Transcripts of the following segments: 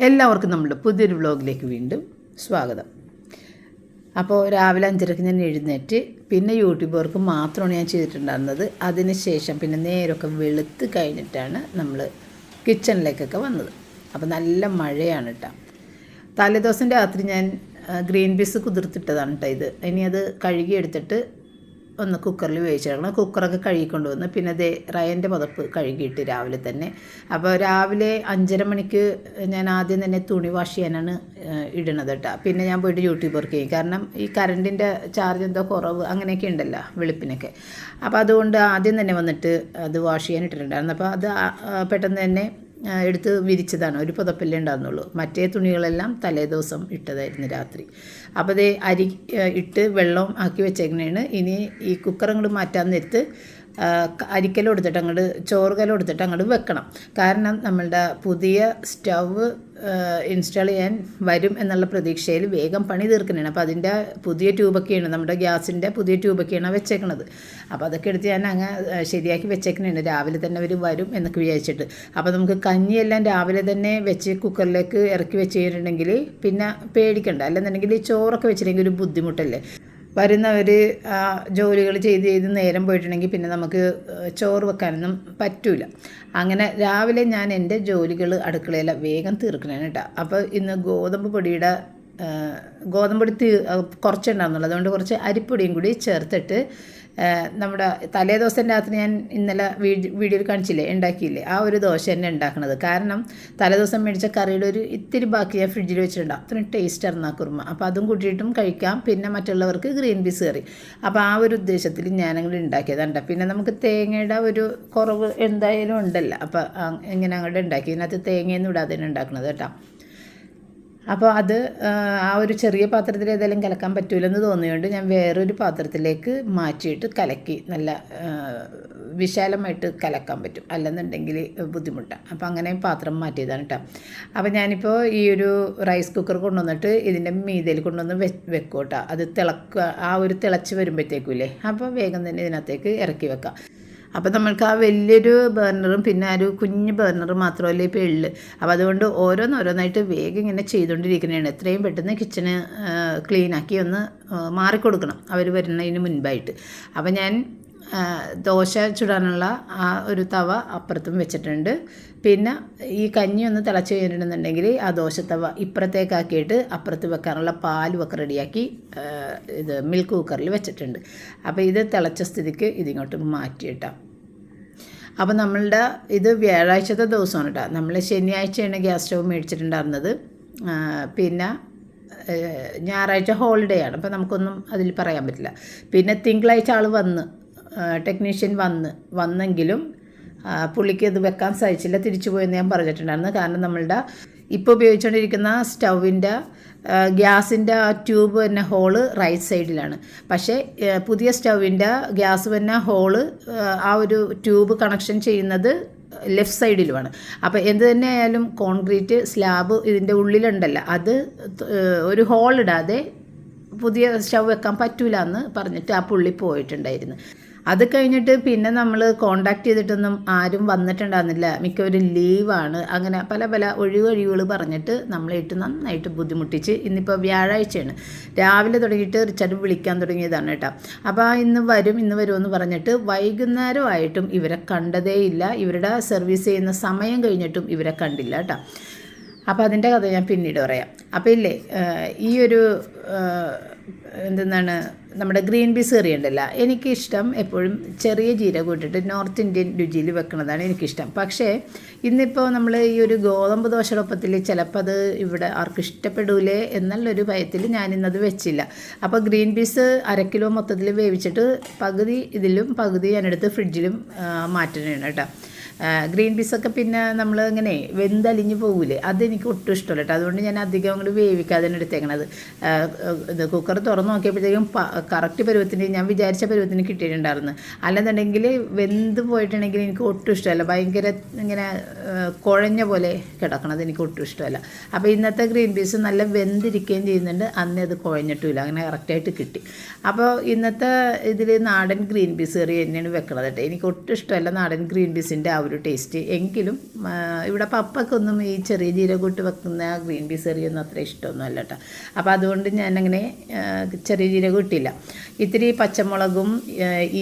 എല്ലാവർക്കും നമ്മുടെ പുതിയൊരു വ്ലോഗിലേക്ക് വീണ്ടും സ്വാഗതം. അപ്പോൾ രാവിലെ അഞ്ചരയ്ക്ക് ഞാൻ എഴുന്നേറ്റ് പിന്നെ യൂട്യൂബ് വർക്ക് മാത്രമാണ് ഞാൻ ചെയ്തിട്ടുണ്ടായിരുന്നത്. അതിന് ശേഷം പിന്നെ നേരമൊക്കെ വെളുത്ത് കഴിഞ്ഞിട്ടാണ് നമ്മൾ കിച്ചണിലേക്കൊക്കെ വന്നത്. അപ്പോൾ നല്ല മഴയാണ് കേട്ടോ. തലേദിവസം രാത്രി ഞാൻ ഗ്രീൻ പീസ് കുതിർത്തിട്ടതാണ് കേട്ടോ ഇത്. ഇനി അത് കഴുകി എടുത്തിട്ട് ഒന്ന് കുക്കറിൽ വേവിച്ചിടണം കുക്കറൊക്കെ കഴുകിക്കൊണ്ട് വന്ന് പിന്നെ അതേ റയന്റെ പതപ്പ് കഴുകിയിട്ട് രാവിലെ തന്നെ. അപ്പോൾ രാവിലെ അഞ്ചര മണിക്ക് ഞാൻ ആദ്യം തന്നെ തുണി വാഷ് ചെയ്യാനാണ് ഇടണത് കേട്ടോ. പിന്നെ ഞാൻ പോയിട്ട് യൂട്യൂബ് വർക്ക് ചെയ്യും. കാരണം ഈ കറണ്ടിന്റെ ചാർജ് എന്തോ കുറവ് അങ്ങനെയൊക്കെ ഉണ്ടല്ലോ വെളുപ്പിനൊക്കെ. അപ്പോൾ അതുകൊണ്ട് ആദ്യം തന്നെ വന്നിട്ട് അത് വാഷ് ചെയ്യാൻ ഇട്ടിട്ടുണ്ടായിരുന്നു. അപ്പോൾ അത് പെട്ടെന്ന് തന്നെ എടുത്ത് വിരിച്ചതാണ്. ഒരു പുതപ്പല്ലേ ഉണ്ടാകുന്നുള്ളൂ മറ്റേ തുണികളെല്ലാം തലേ ദിവസം ഇട്ടതായിരുന്നു രാത്രി. അപ്പോൾ അതേ അരി ഇട്ട് വെള്ളം ആക്കി വെച്ചേക്കണേണ്. ഇനി ഈ കുക്കർ അങ്ങോട്ട് മാറ്റാൻ നേരത്ത് ആ, ക- അരിക്കലും എടുത്തിട്ട് അങ്ങോട്ട് ചോറുകലും എടുത്തിട്ട് അങ്ങോട്ട് വെക്കണം. കാരണം നമ്മളുടെ പുതിയ സ്റ്റവ് ഇൻസ്റ്റാൾ ചെയ്യാൻ വരും എന്നുള്ള പ്രതീക്ഷയിൽ വേഗം പണി തീർക്കുന്നതാണ്. അപ്പോൾ അതിന്റെ പുതിയ ട്യൂബൊക്കെയാണ് നമ്മുടെ ഗ്യാസിന്റെ പുതിയ ട്യൂബൊക്കെയാണ് വെച്ചേക്കണത്. അപ്പോൾ അതൊക്കെ എടുത്ത് ഞാൻ അങ്ങ് ശരിയാക്കി വെച്ചേക്കുന്നതാണ് രാവിലെ തന്നെ അവർ വരും എന്നൊക്കെ വിചാരിച്ചിട്ട്. അപ്പോൾ നമുക്ക് കഞ്ഞിയെല്ലാം രാവിലെ തന്നെ വെച്ച് കുക്കറിലേക്ക് ഇറക്കി വെച്ച് കഴിഞ്ഞിട്ടുണ്ടെങ്കിൽ പിന്നെ പേടിക്കണ്ട. അല്ലെന്നുണ്ടെങ്കിൽ ചോറൊക്കെ വെച്ചിട്ടുണ്ടെങ്കിൽ ഒരു ബുദ്ധിമുട്ടല്ലേ? വരുന്നവർ ജോലികൾ ചെയ്ത് ചെയ്ത് നേരം പോയിട്ടുണ്ടെങ്കിൽ പിന്നെ നമുക്ക് ചോറ് വെക്കാനൊന്നും പറ്റൂല. അങ്ങനെ രാവിലെ ഞാൻ എന്റെ ജോലികൾ അടുക്കളയിൽ വേഗം തീർക്കണേന് കേട്ടോ അപ്പോൾ ഇന്ന് ഗോതമ്പ് പൊടിയുടെ ആ, ഗോതമ്പ് പൊടി തീ കുറച്ചുണ്ടാകുന്നുള്ളൂ അതുകൊണ്ട് കുറച്ച് അരിപ്പൊടിയും കൂടി ചേർത്തിട്ട് നമ്മുടെ തലേ ദിവസം രാത്രി ഞാൻ ഇന്നലെ വീഡിയോ വീഡിയോയിൽ കാണിച്ചില്ലേ ഉണ്ടാക്കിയില്ലേ? ആ ഒരു ദോശ തന്നെ ഉണ്ടാക്കണത്. കാരണം തലേ ദിവസം മേടിച്ച കറിയുടെ ഒരു ഇത്തിരി ബാക്കി ഞാൻ ഫ്രിഡ്ജിൽ വെച്ചിട്ടുണ്ട്. അത്രയും ടേസ്റ്റ് ആയിരുന്നു ആ കുറുമ. അപ്പോൾ അതും കൂട്ടിയിട്ടും കഴിക്കാം. പിന്നെ മറ്റുള്ളവർക്ക് ഗ്രീൻ പീസ് കറി. അപ്പോൾ ആ ഒരു ഉദ്ദേശത്തിൽ ഞാനങ്ങോട്ട് ഉണ്ടാക്കിയതുണ്ട് പിന്നെ നമുക്ക് തേങ്ങയുടെ ഒരു കുറവ് എന്തായാലും ഉണ്ടല്ലോ. അപ്പോൾ എങ്ങനെ അങ്ങോട്ട് ഉണ്ടാക്കി? ഇതിനകത്ത് തേങ്ങയൊന്നും ഇടാതെ തന്നെ ഉണ്ടാക്കണത് കേട്ടോ. അപ്പോൾ അത് ആ, ഒരു ചെറിയ പാത്രത്തിൽ ഏതായാലും കലക്കാൻ പറ്റൂലെന്ന് തോന്നിയുകൊണ്ട് ഞാൻ വേറൊരു പാത്രത്തിലേക്ക് മാറ്റിയിട്ട് കലക്കി നല്ല വിശാലമായിട്ട് കലക്കാൻ പറ്റും. അല്ലെന്നുണ്ടെങ്കിൽ ബുദ്ധിമുട്ടാണ് അപ്പോൾ അങ്ങനെ പാത്രം മാറ്റിയതാണ് കേട്ടോ അപ്പോൾ ഞാനിപ്പോൾ ഈ ഒരു റൈസ് കുക്കർ കൊണ്ടുവന്നിട്ട് ഇതിന്റെ മീതയിൽ കൊണ്ടുവന്ന് വെ വെക്കും കേട്ടോ അത് തിളക്കുക ആ ഒരു തിളച്ച് വരുമ്പോഴത്തേക്കും ഇല്ലേ അപ്പോൾ വേഗം തന്നെ ഇതിനകത്തേക്ക് ഇറക്കി വെക്കാം. അപ്പോൾ നമ്മൾക്ക് ആ വലിയൊരു ബർണറും പിന്നെ ആ ഒരു കുഞ്ഞ് ബർണറും മാത്രമല്ല ഇപ്പോൾ ഉള്ളു. അപ്പോൾ അതുകൊണ്ട് ഓരോന്നോരോന്നായിട്ട് വേഗം ഇങ്ങനെ ചെയ്തുകൊണ്ടിരിക്കുന്നതാണ് എത്രയും പെട്ടെന്ന് കിച്ചണ് ക്ലീനാക്കി ഒന്ന് മാറിക്കൊടുക്കണം അവർ വരുന്നതിന് മുൻപായിട്ട്. അപ്പോൾ ഞാൻ ദോശ ചുടാനുള്ള ആ ഒരു തവ അപ്പുറത്തും വെച്ചിട്ടുണ്ട്. പിന്നെ ഈ കഞ്ഞി ഒന്ന് തിളച്ച് കഴിഞ്ഞിട്ടുണ്ടെന്നുണ്ടെങ്കിൽ ആ ദോശത്തവ ഇപ്പുറത്തേക്കാക്കിയിട്ട് അപ്പുറത്ത് വെക്കാനുള്ള പാലും ഒക്കെ റെഡിയാക്കി ഇത് മിൽക്ക് കുക്കറിൽ വെച്ചിട്ടുണ്ട്. അപ്പോൾ ഇത് തിളച്ച സ്ഥിതിക്ക് ഇതിങ്ങോട്ട് മാറ്റിയിട്ടാം അപ്പോൾ നമ്മളുടെ ഇത് വ്യാഴാഴ്ചത്തെ ദിവസമാണ് കേട്ടോ. നമ്മൾ ശനിയാഴ്ചയാണ് ഗ്യാസ് സ്റ്റവ് മേടിച്ചിട്ടുണ്ടായിരുന്നത്. പിന്നെ ഞായറാഴ്ച ഹോളിഡേ ആണ്. അപ്പോൾ നമുക്കൊന്നും അതിൽ പറയാൻ പറ്റില്ല. പിന്നെ തിങ്കളാഴ്ച ആൾ വന്ന് ടെക്നീഷ്യൻ വന്ന് വന്നെങ്കിലും പുള്ളിക്ക് ഇത് വെക്കാൻ സാധിച്ചില്ല തിരിച്ചു പോയെന്ന് ഞാൻ പറഞ്ഞിട്ടുണ്ടായിരുന്നു. കാരണം നമ്മളുടെ ഇപ്പോൾ ഉപയോഗിച്ചുകൊണ്ടിരിക്കുന്ന സ്റ്റൗവിന്റെ ഗ്യാസിന്റെ ആ ട്യൂബ് തന്നെ ഹോൾ റൈറ്റ് സൈഡിലാണ്. പക്ഷേ പുതിയ സ്റ്റൗവിന്റെ ഗ്യാസ് തന്നെ ഹോൾ ആ ഒരു ട്യൂബ് കണക്ഷൻ ചെയ്യുന്നത് ലെഫ്റ്റ് സൈഡിലുമാണ്. അപ്പോൾ എന്ത് തന്നെ ആയാലും കോൺക്രീറ്റ് സ്ലാബ് ഇതിന്റെ ഉള്ളിലുണ്ടല്ലോ. അത് ഒരു ഹോൾ ഇടാതെ പുതിയ സ്റ്റൗ വെക്കാൻ പറ്റൂല എന്ന് പറഞ്ഞിട്ട് ആ പുള്ളി പോയിട്ടുണ്ടായിരുന്നു. അത് കഴിഞ്ഞിട്ട് പിന്നെ നമ്മൾ കോണ്ടാക്ട് ചെയ്തിട്ടൊന്നും ആരും വന്നിട്ടുണ്ടായിരുന്നില്ല. മിക്കവരും ലീവാണ് അങ്ങനെ പല പല ഒഴിവഴിവുകൾ പറഞ്ഞിട്ട് നമ്മളിട്ട് നന്നായിട്ട് ബുദ്ധിമുട്ടിച്ച് ഇന്നിപ്പോൾ വ്യാഴാഴ്ചയാണ്. രാവിലെ തുടങ്ങിയിട്ട് റിച്ചാർഡ് വിളിക്കാൻ തുടങ്ങിയതാണ് കേട്ടോ. അപ്പോൾ ഇന്ന് വരും ഇന്ന് വരുമെന്ന് പറഞ്ഞിട്ട് വൈകുന്നേരമായിട്ടും ഇവരെ കണ്ടതേയില്ല. ഇവരുടെ സർവീസ് ചെയ്യുന്ന സമയം കഴിഞ്ഞിട്ടും ഇവരെ കണ്ടില്ല കേട്ടോ. അപ്പോൾ അതിന്റെ കഥ ഞാൻ പിന്നീട് പറയാം. അപ്പോൾ ഇല്ലേ ഈ ഒരു എന്തെന്നാണ് നമ്മുടെ ഗ്രീൻ പീസ് കറി ഉണ്ടല്ലോ എനിക്കിഷ്ടം എപ്പോഴും ചെറിയ ജീരകം ഇട്ടിട്ട് നോർത്ത് ഇന്ത്യൻ രുചിയിൽ വെക്കുന്നതാണ് എനിക്കിഷ്ടം. പക്ഷേ ഇന്നിപ്പോൾ നമ്മൾ ഈ ഒരു ഗോതമ്പ് ദോശയോടൊപ്പത്തിൽ ചിലപ്പോൾ അത് ഇവിടെ ആർക്കും ഇഷ്ടപ്പെടൂലേ എന്നുള്ളൊരു ഭയത്തിൽ ഞാനിന്നത് വെച്ചില്ല. അപ്പോൾ ഗ്രീൻ പീസ് അര കിലോ മൊത്തത്തിൽ വേവിച്ചിട്ട് പകുതി ഇതിലും പകുതി ഞാനെടുത്ത് ഫ്രിഡ്ജിലും മാറ്റണേണ് കേട്ടോ. ഗ്രീൻ പീസൊക്കെ പിന്നെ നമ്മൾ ഇങ്ങനെ വെന്തലിഞ്ഞ് പോകില്ലേ അതെനിക്ക് ഒട്ടും ഇഷ്ടമല്ല കേട്ടോ അതുകൊണ്ട് ഞാൻ അധികം അങ്ങോട്ട് വേവിക്കാതെ എടുത്തേക്കണത്. ഇത് കുക്കർ തുറന്ന് നോക്കിയപ്പോഴത്തേക്കും കറക്റ്റ് പരുവത്തിന് ഞാൻ വിചാരിച്ച പരുവത്തിന് കിട്ടിയിട്ടുണ്ടായിരുന്നു. അല്ലെന്നുണ്ടെങ്കിൽ വെന്ത് പോയിട്ടുണ്ടെങ്കിൽ എനിക്ക് ഒട്ടും ഇഷ്ടമല്ല. ഭയങ്കര ഇങ്ങനെ കുഴഞ്ഞ പോലെ കിടക്കണത് എനിക്ക് ഒട്ടും ഇഷ്ടമല്ല. അപ്പോൾ ഇന്നത്തെ ഗ്രീൻ പീസ് നല്ല വെന്തിരിക്കുകയും ചെയ്യുന്നുണ്ട്. അന്ന് അത് കുഴഞ്ഞിട്ടില്ല അങ്ങനെ കറക്റ്റായിട്ട് കിട്ടി. അപ്പോൾ ഇന്നത്തെ ഇതിൽ നാടൻ ഗ്രീൻ പീസ് കറി തന്നെയാണ് വെക്കണത് കേട്ടോ എനിക്ക് ഒട്ടും ഇഷ്ടമല്ല നാടൻ ഗ്രീൻ പീസിന്റെ ആ ഒരു ഒരു ടേസ്റ്റ് എങ്കിലും ഇവിടെ പപ്പക്കൊന്നും ഈ ചെറിയ ജീരകൂട്ട് വെക്കുന്ന ഗ്രീൻ പീസ് കറിയൊന്നും അത്ര ഇഷ്ടമൊന്നും അല്ല കേട്ടോ അപ്പോൾ അതുകൊണ്ട് ഞാനങ്ങനെ ചെറിയ ജീരകം ഇട്ടില്ല. ഇത്തിരി പച്ചമുളകും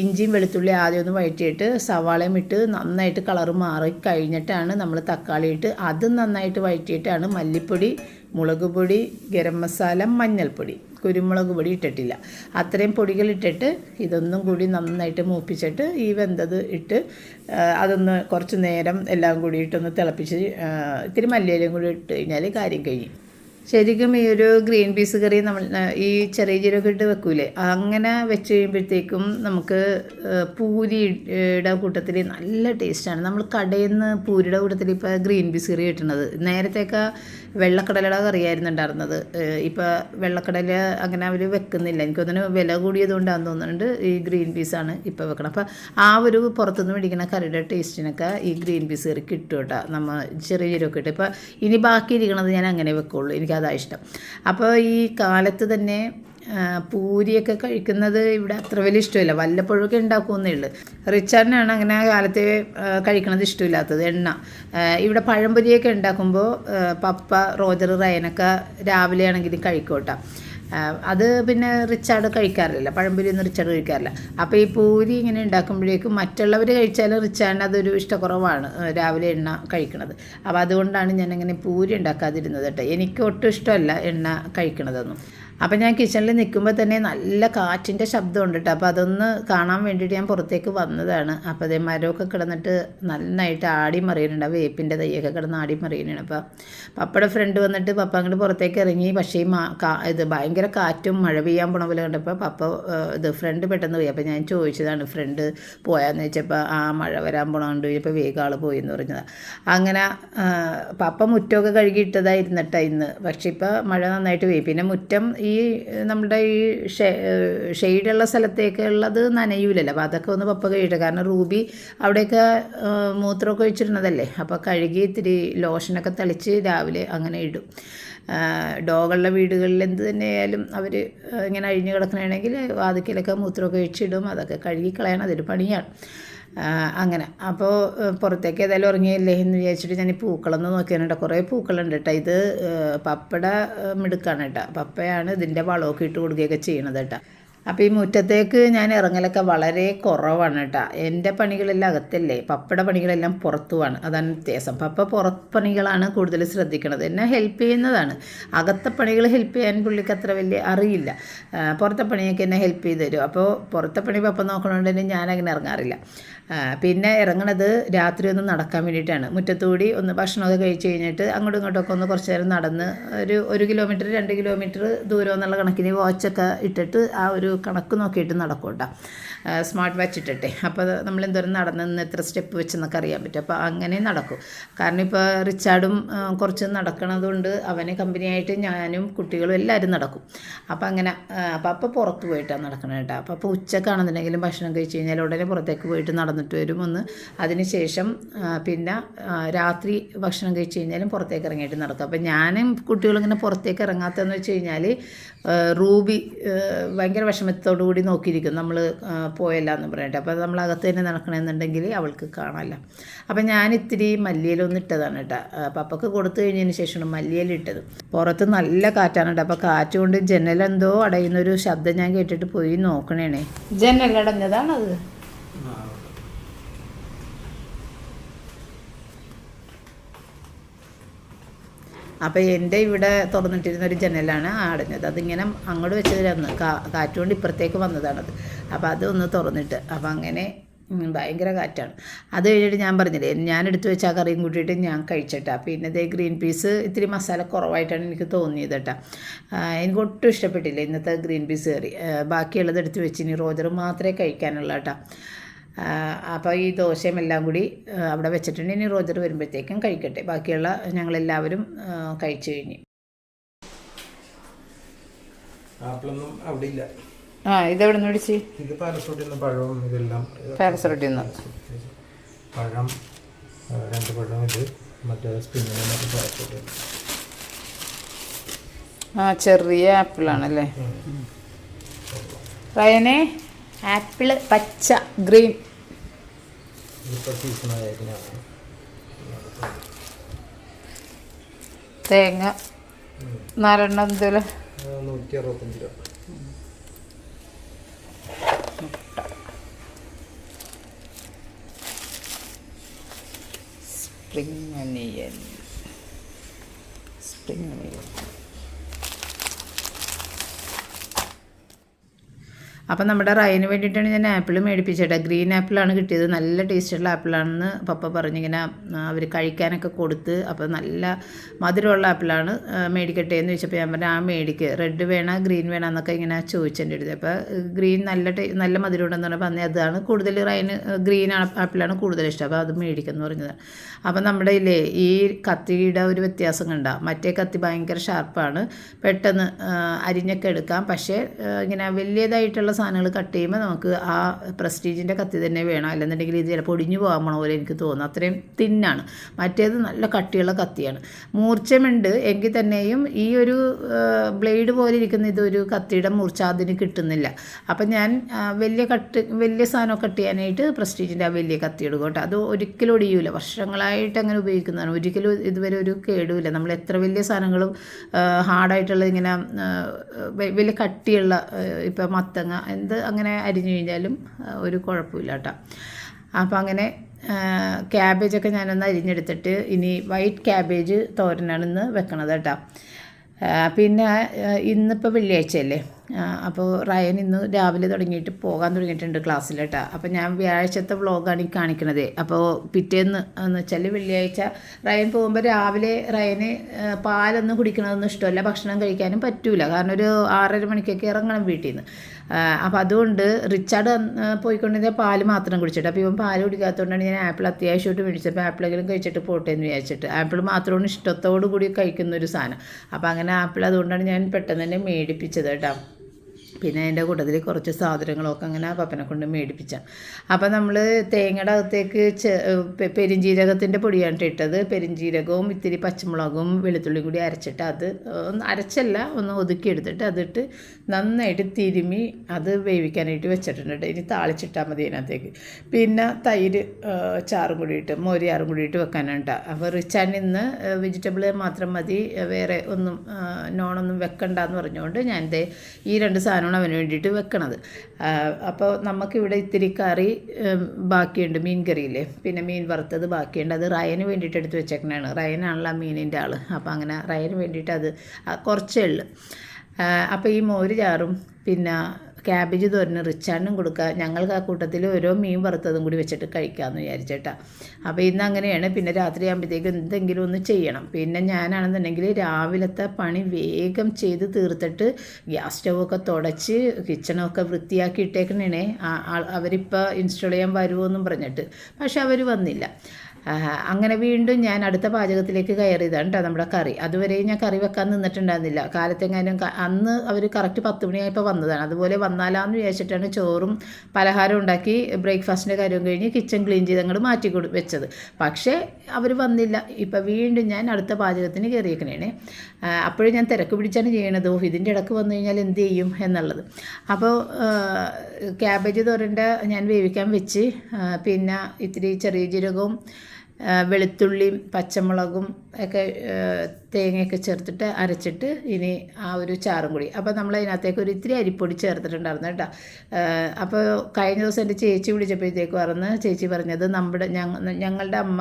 ഇഞ്ചിയും വെളുത്തുള്ളി ആദ്യം ഒന്ന് വഴറ്റിയിട്ട് സവാളയും ഇട്ട് നന്നായിട്ട് കളറ് മാറി കഴിഞ്ഞിട്ടാണ് നമ്മൾ തക്കാളി ഇട്ട് അതും നന്നായിട്ട് വഴറ്റിയിട്ടാണ് മല്ലിപ്പൊടി മുളക് പൊടി ഗരം മസാല മഞ്ഞൾപ്പൊടി. കുരുമുളക് പൊടി ഇട്ടിട്ടില്ല. അത്രയും പൊടികളിട്ടിട്ട് ഇതൊന്നും കൂടി നന്നായിട്ട് മൂപ്പിച്ചിട്ട് ഈ വെന്തത് ഇട്ട് അതൊന്ന് കുറച്ച് നേരം എല്ലാം കൂടി ഇട്ടൊന്ന് തിളപ്പിച്ച് ഇത്തിരി മല്ലിയിലും കൂടി ഇട്ട് കഴിഞ്ഞാൽ കാര്യം കഴിയും ശരിക്കും ഈ ഒരു ഗ്രീൻ പീസ് കറി നമ്മൾ ഈ ചെറിയ ജീരകം ഇട്ട് വെക്കൂലേ? അങ്ങനെ വെച്ച് കഴിയുമ്പോഴത്തേക്കും നമുക്ക് പൂരിയുടെ കൂട്ടത്തിൽ നല്ല ടേസ്റ്റാണ് നമ്മൾ കടയിൽ നിന്ന് പൂരിയുടെ കൂട്ടത്തിൽ ഇപ്പോൾ ഗ്രീൻ പീസ് കറി കിട്ടുന്നത്. നേരത്തെയൊക്കെ വെള്ളക്കടലയുടെ കറിയായിരുന്നു ഉണ്ടായിരുന്നത് ഇപ്പോൾ വെള്ളക്കടല അങ്ങനെ അവർ വെക്കുന്നില്ല. എനിക്ക് തോന്നുന്നു വില കൂടിയതുകൊണ്ടാണെന്ന് തോന്നുന്നുണ്ട് ഈ ഗ്രീൻ പീസാണ് ഇപ്പോൾ വെക്കണം അപ്പോൾ ആ ഒരു പുറത്തുനിന്ന് മേടിക്കുന്ന കറിയുടെ ടേസ്റ്റിനൊക്കെ ഈ ഗ്രീൻ പീസ് കറി കിട്ടും കേട്ടോ. നമ്മൾ ചെറിയ ചെറിയൊക്കെ ഇട്ട്. ഇപ്പോൾ ഇനി ബാക്കി ഇരിക്കണത് ഞാൻ അങ്ങനെ വെക്കുള്ളൂ. എനിക്കതാണ് ഇഷ്ടം. അപ്പോൾ ഈ കാലത്ത് തന്നെ പൂരിയൊക്കെ കഴിക്കുന്നത് ഇവിടെ അത്ര വലിയ ഇഷ്ടമില്ല. വല്ലപ്പോഴൊക്കെ ഉണ്ടാക്കുമെന്നേ ഉള്ളൂ. റിച്ചാർഡിനാണ് അങ്ങനെ കാലത്തെ കഴിക്കണത് ഇഷ്ടമില്ലാത്തത്. എണ്ണ. ഇവിടെ പഴംപൊരിയൊക്കെ ഉണ്ടാക്കുമ്പോൾ പപ്പ റോജർ റയനൊക്കെ രാവിലെ ആണെങ്കിലും കഴിക്കോട്ടെ അത് പിന്നെ റിച്ചാർഡ് കഴിക്കാറില്ല. പഴംപൊരിയൊന്നും റിച്ചാർഡ് കഴിക്കാറില്ല. അപ്പോൾ ഈ പൂരി ഇങ്ങനെ ഉണ്ടാക്കുമ്പോഴേക്കും മറ്റുള്ളവർ കഴിച്ചാലും റിച്ചാർഡിന് അതൊരു ഇഷ്ടക്കുറവാണ് രാവിലെ എണ്ണ കഴിക്കണത്. അപ്പോൾ അതുകൊണ്ടാണ് ഞാനിങ്ങനെ പൂരി ഉണ്ടാക്കാതിരുന്നത് കേട്ടോ. എനിക്ക് ഒട്ടും ഇഷ്ടമല്ല എണ്ണ കഴിക്കണതൊന്നും. അപ്പം ഞാൻ കിച്ചണിൽ നിൽക്കുമ്പോൾ തന്നെ നല്ല കാറ്റിന്റെ ശബ്ദം ഉണ്ട് കേട്ടോ അപ്പോൾ അതൊന്ന് കാണാൻ വേണ്ടിയിട്ട് ഞാൻ പുറത്തേക്ക് വന്നതാണ്. അപ്പോൾ അതേ മരമൊക്കെ കിടന്നിട്ട് നന്നായിട്ട് ആടി മറിയുന്നുണ്ട്. ആ വേപ്പിന്റെ തൈയൊക്കെ കിടന്ന് ആടി മറിയുന്നുണ്ട്. അപ്പോൾ പപ്പയുടെ ഫ്രണ്ട് വന്നിട്ട് പപ്പ അങ്ങോട്ട് പുറത്തേക്ക് ഇറങ്ങി. പക്ഷേ ഇത് ഭയങ്കര കാറ്റും മഴ പെയ്യാൻ പോണ പോലെ കണ്ടപ്പോൾ പപ്പ ഇത് ഫ്രണ്ട് പെട്ടെന്ന് പോയി. അപ്പോൾ ഞാൻ ചോദിച്ചതാണ് ഫ്രണ്ട് പോയാന്ന് വെച്ചപ്പോൾ ആ മഴ വരാൻ പോണോണ്ട് ചോദിച്ചപ്പോൾ വേഗം ആൾ പോയി എന്ന് പറഞ്ഞതാണ് അങ്ങനെ പപ്പ മുറ്റമൊക്കെ കഴുകിയിട്ടതായിരുന്നിട്ടാ ഇന്ന്. പക്ഷേ ഇപ്പോൾ മഴ നന്നായിട്ട് പോയി പിന്നെ മുറ്റം ഈ നമ്മുടെ ഈ ഷെയ്ഡുള്ള സ്ഥലത്തേക്ക് ഉള്ളത് നനയൂലല്ലോ. അപ്പോൾ അതൊക്കെ ഒന്ന് പപ്പ കഴിയട്ടെ കാരണം റൂബി അവിടെയൊക്കെ മൂത്രമൊക്കെ ഒഴിച്ചിരുന്നതല്ലേ അപ്പോൾ കഴുകി ഇത്തിരി ലോഷനൊക്കെ തളിച്ച് രാവിലെ അങ്ങനെ ഇടും. ഡോഗുള്ള വീടുകളിൽ എന്ത് തന്നെയായാലും അവർ ഇങ്ങനെ അഴിഞ്ഞു കിടക്കണമെങ്കിൽ വാതിക്കലൊക്കെ മൂത്രമൊക്കെ ഒഴിച്ചിടും. അതൊക്കെ കഴുകി കളയണം. അതൊരു പണിയാണ്. അങ്ങനെ. അപ്പോൾ പുറത്തേക്ക് ഏതായാലും ഇറങ്ങിയല്ലേ എന്ന് വിചാരിച്ചിട്ട് ഞാൻ ഈ പൂക്കളൊന്ന് നോക്കിയാണ് കുറേ പൂക്കളുണ്ട് കേട്ടോ. ഇത് പപ്പട മിടുക്കാണ് കേട്ടോ. പപ്പയാണ് ഇതിന്റെ വളമൊക്കെ ഇട്ട് കൊടുക്കുകയൊക്കെ ചെയ്യണത് കേട്ടോ. അപ്പോൾ ഈ മുറ്റത്തേക്ക് ഞാൻ ഇറങ്ങലൊക്കെ വളരെ കുറവാണ് കേട്ടോ. എന്റെ പണികളെല്ലാം അകത്തല്ലേ. പപ്പയുടെ പണികളെല്ലാം പുറത്തുമാണ് അതാണ് വ്യത്യാസം. പപ്പ പുറത്ത് പണികളാണ് കൂടുതൽ ശ്രദ്ധിക്കുന്നത് എന്നെ ഹെൽപ്പ് ചെയ്യുന്നതാണ്. അകത്തെ പണികൾ ഹെൽപ്പ് ചെയ്യാൻ പുള്ളിക്ക് അത്ര വലിയ അറിയില്ല. പുറത്തെ പണിയൊക്കെ എന്നെ ഹെൽപ്പ് ചെയ്ത് തരും. അപ്പോൾ പുറത്തെ പണി പപ്പ നോക്കണോണ്ട് തന്നെ ഞാനങ്ങനെ ഇറങ്ങാറില്ല. ആ, പിന്നെ ഇറങ്ങണത് രാത്രി ഒന്ന് നടക്കാൻ വേണ്ടിയിട്ടാണ്. മുറ്റത്തുകൂടി ഒന്ന് ഭക്ഷണമൊക്കെ കഴിച്ച് കഴിഞ്ഞിട്ട് അങ്ങോട്ടും ഇങ്ങോട്ടൊക്കെ ഒന്ന് കുറച്ച് നേരം നടന്ന് ഒരു ഒരു കിലോമീറ്റർ രണ്ട് കിലോമീറ്റർ ദൂരം എന്നുള്ള കണക്കിന് വാച്ചൊക്കെ ഇട്ടിട്ട് ആ ഒരു കണക്ക് നോക്കിയിട്ട് നടക്കും കേട്ടോ. സ്മാർട്ട് വാച്ച് ഇട്ടിട്ടെ. അപ്പോൾ നമ്മൾ എന്തോരം നടന്ന് നിന്ന് എത്ര സ്റ്റെപ്പ് വെച്ചെന്നൊക്കെ അറിയാൻ പറ്റും. അപ്പോൾ അങ്ങനെ നടക്കും. കാരണം ഇപ്പോൾ റിച്ചാർഡും കുറച്ച് നടക്കണതുകൊണ്ട് അവന് കമ്പനിയായിട്ട് ഞാനും കുട്ടികളും എല്ലാവരും നടക്കും. അപ്പോൾ അങ്ങനെ അപ്പോൾ അപ്പോൾ പുറത്ത് പോയിട്ടാണ് നടക്കണത് കേട്ടോ. അപ്പോൾ അപ്പോൾ ഉച്ചക്കാണെന്നുണ്ടെങ്കിലും ഭക്ഷണം കഴിച്ച് കഴിഞ്ഞാൽ ഉടനെ പുറത്തേക്ക് പോയിട്ട് നടന്നിട്ട് വരും ഒന്ന്. അതിന് ശേഷം പിന്നെ രാത്രി ഭക്ഷണം കഴിച്ച് കഴിഞ്ഞാലും പുറത്തേക്ക് ഇറങ്ങിയിട്ട് നടക്കും അപ്പോൾ ഞാനും കുട്ടികളും ഇങ്ങനെ പുറത്തേക്ക് ഇറങ്ങാത്തതെന്ന് വെച്ച് കഴിഞ്ഞാൽ റൂബി ഭയങ്കര വിഷമത്തോടു കൂടി നോക്കിയിരിക്കും നമ്മൾ പോയല്ല എന്ന് പറഞ്ഞിട്ട്. അപ്പോൾ നമ്മൾ അകത്ത് തന്നെ നടക്കണമെന്നുണ്ടെങ്കിൽ അവൾക്ക് കാണാമല്ല അപ്പോൾ ഞാൻ ഇത്തിരി മല്ലിയിലൊന്നും ഇട്ടതാണ് കേട്ടോ. പപ്പക്ക് കൊടുത്തു കഴിഞ്ഞതിന് ശേഷമാണ് മല്ലിയിലിട്ടത് പുറത്ത് നല്ല കാറ്റാണ് കേട്ടോ. അപ്പോൾ കാറ്റ് കൊണ്ട് ജനലെന്തോ അടയുന്നൊരു ശബ്ദം ഞാൻ കേട്ടിട്ട് പോയി നോക്കണേണേ. ജനലടഞ്ഞതാണത് അപ്പോൾ എന്റെ ഇവിടെ തുറന്നിട്ടിരുന്ന ഒരു ജനലാണ് അടഞ്ഞത്. അതിങ്ങനെ അങ്ങോട്ട് വെച്ചതിലന്ന് കാ കാറ്റുകൊണ്ട് ഇപ്പുറത്തേക്ക് വന്നതാണത്. അപ്പോൾ അതൊന്ന് തുറന്നിട്ട്. അപ്പോൾ അങ്ങനെ ഭയങ്കര കാറ്റാണ്. അത് കഴിഞ്ഞിട്ട് ഞാൻ പറഞ്ഞില്ലേ ഞാൻ എടുത്തു വെച്ച ആ കറിയും കൂട്ടിയിട്ട് ഞാൻ കഴിച്ചിട്ടാ. പിന്നെ ഇതേ ഗ്രീൻ പീസ് ഇത്തിരി മസാല കുറവായിട്ടാണ് എനിക്ക് തോന്നിയത് കേട്ടോ എനിക്ക് ഒട്ടും ഇഷ്ടപ്പെട്ടില്ല ഇന്നത്തെ ഗ്രീൻ പീസ് കറി. ബാക്കിയുള്ളത് എടുത്ത് വെച്ച് ഇനി റോജർ മാത്രമേ കഴിക്കാനുള്ള കേട്ടോ അപ്പോൾ ഈ ദോശയും എല്ലാം കൂടി അവിടെ വെച്ചിട്ടുണ്ട്. ഇനി റോജർ വരുമ്പോഴത്തേക്കും കഴിക്കട്ടെ. ബാക്കിയുള്ള ഞങ്ങളെല്ലാവരും കഴിച്ചു കഴിഞ്ഞു. ആപ്പിളൊന്നും അവിടെ ഇല്ല ആ ഇതെവിടെ നിന്ന് പിടിച്ച് ഇത് പാലസോട്ടിൽ നിന്ന് പഴവും ഇതെല്ലാം. പാരസറോട്ടിൽ നിന്ന് പഴം രണ്ട് പഴം ഇത് മറ്റേ സ്പിന്നിന് മറ്റേ ആ ചെറിയ ആപ്പിളാണല്ലേ? റയനെ ആപ്പിൾ പച്ച ഗ്രീൻ. ഇതിപ്പോൾ തേങ്ങ നാലെണ്ണം എന്തെങ്കിലും നൂറ്റി അറുപത്തഞ്ച് രൂപ. സ്പ്രിംഗ് അനിയൻ സ്പ്രിംഗ് അനിയൻ അപ്പം നമ്മുടെ റയന് വേണ്ടിയിട്ടാണ് ഞാൻ ആപ്പിൾ മേടിപ്പിച്ചേട്ടാ. ഗ്രീൻ ആപ്പിളാണ് കിട്ടിയത്. നല്ല ടേസ്റ്റുള്ള ആപ്പിളാണെന്ന് പപ്പ പറഞ്ഞിങ്ങനെ അവർ കഴിക്കാനൊക്കെ കൊടുത്ത് അപ്പോൾ നല്ല മധുരമുള്ള ആപ്പിളാണ് മേടിക്കട്ടെ എന്ന് ചോദിച്ചപ്പോൾ ഞാൻ പറഞ്ഞു ആ മേടിക്ക്. റെഡ് വേണം ഗ്രീൻ വേണം എന്നൊക്കെ ഇങ്ങനെ ചോദിച്ചെന്റെ അടുത്ത്. അപ്പോൾ ഗ്രീൻ നല്ല ടേ നല്ല മധുരം ഉണ്ടെന്ന് പറഞ്ഞപ്പോൾ അന്നേ അതാണ് കൂടുതൽ റയന് ഗ്രീൻ ആപ്പിളാണ് കൂടുതൽ ഇഷ്ടം. അപ്പോൾ അത് മേടിക്കുമെന്ന് പറഞ്ഞതാണ്. അപ്പോൾ നമ്മുടെ ഇല്ലേ ഈ കത്തിയുടെ ഒരു വ്യത്യാസം കണ്ട. മറ്റേ കത്തി ഭയങ്കര ഷാർപ്പാണ്. പെട്ടെന്ന് അരിഞ്ഞൊക്കെ എടുക്കാം. പക്ഷേ ഇങ്ങനെ വലിയതായിട്ടുള്ള സാധനങ്ങൾ കട്ട് ചെയ്യുമ്പോൾ നമുക്ക് ആ പ്രസ്റ്റീജിന്റെ കത്തി തന്നെ വേണം. അല്ലെന്നുണ്ടെങ്കിൽ ഇത് ചിലപ്പോൾ ഒടിഞ്ഞു പോകാൻ പോലെ എനിക്ക് തോന്നുന്നു. അത്രയും തിന്നാണ്. മറ്റേത് നല്ല കട്ടിയുള്ള കത്തിയാണ്. മൂർച്ചമുണ്ട്. എങ്കിൽ തന്നെയും ഈ ഒരു ബ്ലേഡ് പോലെ ഇരിക്കുന്ന ഇതൊരു കത്തിയുടെ മൂർച്ച അതിന് കിട്ടുന്നില്ല. അപ്പം ഞാൻ വലിയ കട്ട് വലിയ സാധനം കട്ട് ചെയ്യാനായിട്ട് പ്രസ്റ്റീജിന്റെ ആ വലിയ കത്തി എടുക്കും കേട്ടോ. അത് ഒരിക്കലും ഒടിയൂല. വർഷങ്ങളായിട്ട് അങ്ങനെ ഉപയോഗിക്കുന്നതാണ്. ഒരിക്കലും ഇതുവരെ ഒരു കേടുമില്ല. നമ്മൾ എത്ര വലിയ സാധനങ്ങളും ഹാർഡായിട്ടുള്ള ഇങ്ങനെ വലിയ കട്ടിയുള്ള ഇപ്പം മത്തങ്ങ എന്ത് അങ്ങനെ അരിഞ്ഞു കഴിഞ്ഞാലും ഒരു കുഴപ്പമില്ല കേട്ടോ അപ്പം അങ്ങനെ ക്യാബേജൊക്കെ ഞാനൊന്ന് അരിഞ്ഞെടുത്തിട്ട് ഇനി വൈറ്റ് ക്യാബേജ് തോരനാണെന്ന് വെക്കണത് കേട്ടോ. പിന്നെ ഇന്നിപ്പോൾ വെള്ളിയാഴ്ചയല്ലേ? അപ്പോൾ റയൻ ഇന്ന് രാവിലെ തുടങ്ങിയിട്ട് പോകാൻ തുടങ്ങിയിട്ടുണ്ട് ക്ലാസ്സിൽ കേട്ടോ അപ്പോൾ ഞാൻ വ്യാഴാഴ്ചത്തെ വ്ളോഗാണ് ഈ കാണിക്കണത്. അപ്പോൾ പിറ്റേന്ന് എന്ന് വെച്ചാൽ വെള്ളിയാഴ്ച റയൻ പോകുമ്പോൾ രാവിലെ റയന് പാലൊന്നും കുടിക്കണതൊന്നും ഇഷ്ടമല്ല. ഭക്ഷണം കഴിക്കാനും പറ്റൂല. കാരണം ഒരു ആറര മണിക്കൊക്കെ ഇറങ്ങണം വീട്ടിൽ നിന്ന് അപ്പോൾ അതുകൊണ്ട് റിച്ചാർഡ് പോയിക്കൊണ്ടിരുന്ന പാൽ മാത്രം കുടിച്ചിട്ട്. അപ്പോൾ ഇവൻ പാൽ കുടിക്കാത്തതുകൊണ്ടാണ് ഞാൻ ആപ്പിൾ അത്യാവശ്യമായിട്ട് മേടിച്ചപ്പോൾ ആപ്പിളെങ്കിലും കഴിച്ചിട്ട് പോട്ടെ എന്ന് വിചാരിച്ചിട്ട്. ആപ്പിൾ മാത്രമാണ് ഇഷ്ടത്തോടു കൂടി കഴിക്കുന്ന ഒരു സാധനം. അപ്പോൾ അങ്ങനെ ആപ്പിൾ അതുകൊണ്ടാണ് ഞാൻ പെട്ടെന്ന് തന്നെ മേടിപ്പിച്ചത് കേട്ടോ. പിന്നെ അതിന്റെ കൂട്ടത്തിൽ കുറച്ച് സാധനങ്ങളൊക്കെ അങ്ങനെ പപ്പനെ കൊണ്ട് മേടിപ്പിച്ച അപ്പം നമ്മൾ തേങ്ങയുടെ അകത്തേക്ക് പെരിഞ്ജീരകത്തിന്റെ പൊടിയാണ് ട്ടോ ഇട്ടത് പെരിഞ്ജീരകവും ഇത്തിരി പച്ചമുളകും വെളുത്തുള്ളിയും കൂടി അരച്ചിട്ട് അത് ഒന്ന് അരച്ചല്ല ഒന്ന് ഒതുക്കി എടുത്തിട്ട് അതിട്ട് നന്നായിട്ട് തിരുമി അത് വേവിക്കാനായിട്ട് വെച്ചിട്ടുണ്ട് ട്ടോ. ഇനി താളിച്ചിട്ടാൽ മതി അതിനകത്തേക്ക് പിന്നെ തൈര് ചാറും കൂടി ഇട്ട് മോരിയാറും വെക്കാനാണ് ട്ടോ. അപ്പോൾ റിച്ചാൻ ഇന്ന് വെജിറ്റബിൾ മാത്രം മതി വേറെ ഒന്നും ആ, നോണൊന്നും വെക്കണ്ടെന്ന് പറഞ്ഞുകൊണ്ട് ഞാൻ ഈ രണ്ട് സാധനമാണ് അവന് വേണ്ടിയിട്ട് വെക്കണത്. അപ്പോൾ നമുക്കിവിടെ ഇത്തിരി കറി ബാക്കിയുണ്ട് മീൻ കറിയില്ലേ പിന്നെ മീൻ വറുത്തത് ബാക്കിയുണ്ട്. അത് റയന് വേണ്ടിയിട്ട് എടുത്ത് വെച്ചേക്കണതാണ് റയനാണല്ലോ മീനിന്റെ ആൾ അപ്പോൾ അങ്ങനെ റയന് വേണ്ടിയിട്ട് അത് കുറച്ചേ ഉള്ളു. അപ്പോൾ ഈ മോര് ചാറും പിന്നെ ക്യാബേജ് തോരന് റിച്ചാണ്ടും കൊടുക്കുക ഞങ്ങൾക്ക് ആ കൂട്ടത്തിൽ ഓരോ മീൻ വറുത്തതും കൂടി വെച്ചിട്ട് കഴിക്കാമെന്ന് വിചാരിച്ചേട്ടാ. അപ്പോൾ ഇന്ന് അങ്ങനെയാണ്. പിന്നെ രാത്രി ആകുമ്പോഴത്തേക്കും എന്തെങ്കിലും ഒന്ന് ചെയ്യണം. പിന്നെ ഞാനാണെന്നുണ്ടെങ്കിൽ രാവിലത്തെ പണി വേഗം ചെയ്ത് തീർത്തിട്ട് ഗ്യാസ് സ്റ്റൗവൊക്കെ തുടച്ച് കിച്ചണൊക്കെ വൃത്തിയാക്കി ഇട്ടേക്കണേ അവരിപ്പോൾ ഇൻസ്റ്റാൾ ചെയ്യാൻ വരുമോ എന്നും പറഞ്ഞിട്ട്. പക്ഷെ അവർ വന്നില്ല. അങ്ങനെ വീണ്ടും ഞാൻ അടുത്ത പാചകത്തിലേക്ക് കയറിയതാണ് കേട്ടോ നമ്മുടെ കറി. അതുവരെ ഞാൻ കറി വെക്കാൻ നിന്നിട്ടുണ്ടായിരുന്നില്ല. കാലത്തെങ്ങാനും അന്ന് അവർ കറക്റ്റ് പത്ത് മണിയായപ്പോൾ വന്നതാണ്. അതുപോലെ വന്നാലാന്ന് വിചാരിച്ചിട്ടാണ് ചോറും പലഹാരം ഉണ്ടാക്കി ബ്രേക്ക്ഫാസ്റ്റിന്റെ കാര്യവും കഴിഞ്ഞ് കിച്ചൺ ക്ലീൻ ചെയ്ത് അങ്ങോട്ട് മാറ്റി കൊടു വെച്ചത്. പക്ഷേ അവർ വന്നില്ല. ഇപ്പം വീണ്ടും ഞാൻ അടുത്ത പാചകത്തിന് കയറിയേക്കണേ അപ്പോഴും ഞാൻ തിരക്ക് പിടിച്ചാണ് ചെയ്യണത്. ഓ ഇതിന്റെ ഇടയ്ക്ക് വന്നു കഴിഞ്ഞാൽ എന്ത് ചെയ്യും എന്നുള്ളത്. അപ്പോൾ ക്യാബേജ് തോരന്റെ ഞാൻ വേവിക്കാൻ വെച്ച് പിന്നെ ഇത്തിരി ചെറിയ ജീരകവും വെളുത്തുള്ളിയും പച്ചമുളകും ഒക്കെ തേങ്ങയൊക്കെ ചേർത്തിട്ട് അരച്ചിട്ട് ഇനി ആ ഒരു ചാറും കൂടി. അപ്പോൾ നമ്മൾ അതിനകത്തേക്ക് ഒരു ഇത്തിരി അരിപ്പൊടി ചേർത്തിട്ടുണ്ടായിരുന്നു കേട്ടോ. അപ്പോൾ കഴിഞ്ഞ ദിവസം എന്റെ ചേച്ചി വിളിച്ചപ്പോഴത്തേക്ക് പറഞ്ഞ് ചേച്ചി പറഞ്ഞത് നമ്മുടെ ഞങ്ങളുടെ അമ്മ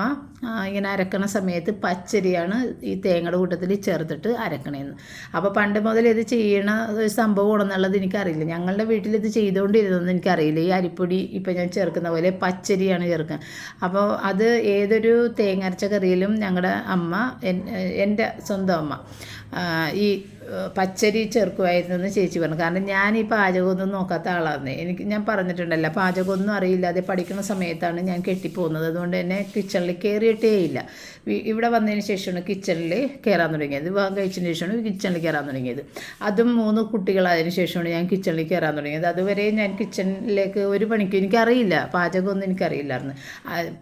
ഇങ്ങനെ അരക്കണ സമയത്ത് പച്ചരിയാണ് ഈ തേങ്ങയുടെ കൂട്ടത്തിൽ ചേർത്തിട്ട് അരക്കണേന്ന്. അപ്പോൾ പണ്ട് മുതൽ ഇത് ചെയ്യണ ഒരു സംഭവമാണെന്നുള്ളത് എനിക്കറിയില്ല. ഞങ്ങളുടെ വീട്ടിൽ ഇത് ചെയ്തുകൊണ്ടിരുന്നതെന്ന് എനിക്കറിയില്ല. ഈ അരിപ്പൊടി ഇപ്പം ഞാൻ ചേർക്കുന്ന പോലെ പച്ചരിയാണ് ചേർക്കുക അപ്പോൾ അത് ഏതൊരു തേങ്ങ അരച്ച കറിയിലും ഞങ്ങളുടെ അമ്മ എന്റെ സ്വന്തം അമ്മ. ഈ പച്ചരി ചേർക്കുമായിരുന്നു എന്ന് ചേച്ചി പറഞ്ഞു. കാരണം ഞാൻ ഈ പാചകമൊന്നും നോക്കാത്ത ആളാണ് എനിക്ക് ഞാൻ പറഞ്ഞിട്ടുണ്ടല്ലോ പാചകമൊന്നും അറിയില്ലാതെ പഠിക്കുന്ന സമയത്താണ് ഞാൻ കെട്ടിപ്പോകുന്നത്. അതുകൊണ്ട് തന്നെ കിച്ചണിൽ കയറിയിട്ടേ ഇല്ല. ഇവിടെ വന്നതിന് ശേഷമാണ് കിച്ചണിൽ കയറാൻ തുടങ്ങിയത്. വിവാഹം കഴിച്ചതിന് ശേഷമാണ് കിച്ചണിൽ കയറാൻ തുടങ്ങിയത്. അതും മൂന്ന് കുട്ടികളായതിനു ശേഷമാണ് ഞാൻ കിച്ചണിൽ കയറാൻ തുടങ്ങിയത്. അതുവരെ ഞാൻ കിച്ചണിലേക്ക് ഒരു പണിക്കും എനിക്കറിയില്ല. പാചകമൊന്നും എനിക്കറിയില്ലായിരുന്നു.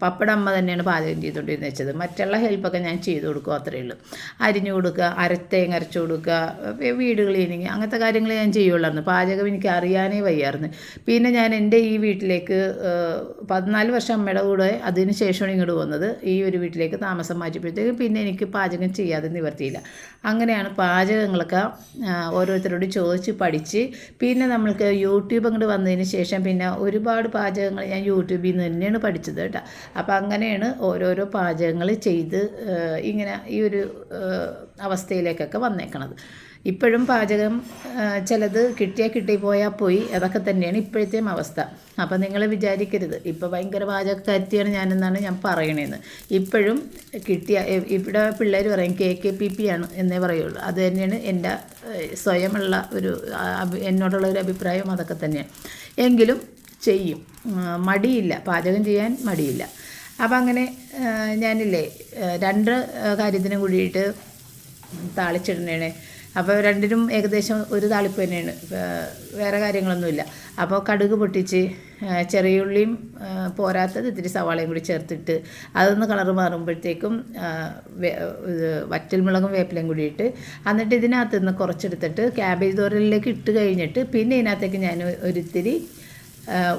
പപ്പട അമ്മ തന്നെയാണ് പാചകം ചെയ്തുകൊണ്ടിരുന്നത് വെച്ചത്. മറ്റുള്ള ഹെൽപ്പൊക്കെ ഞാൻ ചെയ്തു കൊടുക്കും അത്രയേ ഉള്ളൂ. അരിഞ്ഞു കൊടുക്കുക അരത്തേങ്ങ അരച്ചു കൊടുക്കുക വീട് ക്ലീനിങ് അങ്ങനത്തെ കാര്യങ്ങൾ ഞാൻ ചെയ്യുള്ളായിരുന്നു. പാചകം എനിക്ക് അറിയാനേ വയ്യായിരുന്നു. പിന്നെ ഞാൻ എന്റെ ഈ വീട്ടിലേക്ക് പതിനാല് വർഷം അമ്മയുടെ കൂടെ അതിന് ശേഷമാണ് ഇങ്ങോട്ട് വന്നത്. ഈ ഒരു വീട്ടിലേക്ക് താമസം മാറ്റിയപ്പോഴത്തേക്കും പിന്നെ എനിക്ക് പാചകം ചെയ്യാതെ നിവർത്തിയില്ല. അങ്ങനെയാണ് പാചകങ്ങളൊക്കെ ഓരോരുത്തരോട് ചോദിച്ച് പഠിച്ച് പിന്നെ നമ്മൾക്ക് യൂട്യൂബ് അങ്ങോട്ട് വന്നതിന് ശേഷം പിന്നെ ഒരുപാട് പാചകങ്ങൾ ഞാൻ യൂട്യൂബിൽ നിന്ന് തന്നെയാണ് പഠിച്ചത് കേട്ടോ. അപ്പോൾ അങ്ങനെയാണ് ഓരോരോ പാചകങ്ങൾ ചെയ്ത് ഇങ്ങനെ ഈ ഒരു അവസ്ഥയിലേക്കൊക്കെ വന്നേക്കണത്. ഇപ്പോഴും പാചകം ചിലത് കിട്ടിയാൽ കിട്ടിപ്പോയാൽ പോയി. അതൊക്കെ തന്നെയാണ് ഇപ്പോഴത്തെയും അവസ്ഥ. അപ്പോൾ നിങ്ങൾ വിചാരിക്കരുത്. ഇപ്പോൾ ഭയങ്കര പാചകക്കാരിയാണ് ഞാനെന്നാണ് ഞാൻ പറയണേന്ന്. ഇപ്പോഴും കിട്ടിയ ഇവിടെ പിള്ളേർ പറയും കെ കെ പി പി ആണ് എന്നേ പറയുള്ളൂ. അത് തന്നെയാണ് എന്റെ സ്വയമുള്ള ഒരു എന്നോടുള്ള ഒരു അഭിപ്രായം അതൊക്കെ തന്നെയാണ്. എങ്കിലും ചെയ്യും. മടിയില്ല. പാചകം ചെയ്യാൻ മടിയില്ല. അപ്പം അങ്ങനെ ഞാനില്ലേ രണ്ട് കാര്യത്തിനും കൂടിയിട്ട് താളിച്ചിടണേണ് അപ്പോൾ രണ്ടിനും ഏകദേശം ഒരു താളിപ്പ് തന്നെയാണ്. വേറെ കാര്യങ്ങളൊന്നുമില്ല. അപ്പോൾ കടുക് പൊട്ടിച്ച് ചെറിയുള്ളിയും പോരാത്തത് ഇത്തിരി സവാളയും കൂടി ചേർത്തിട്ട് അതൊന്ന് കളർ മാറുമ്പോഴത്തേക്കും വറ്റൽമുളകും വേപ്പിലയും കൂടി ഇട്ട് എന്നിട്ട് ഇതിനകത്ത് നിന്ന് കുറച്ചെടുത്തിട്ട് ക്യാബേജ് തോരലിലേക്ക് ഇട്ട് കഴിഞ്ഞിട്ട് പിന്നെ ഇതിനകത്തേക്ക് ഞാൻ ഒരിത്തിരി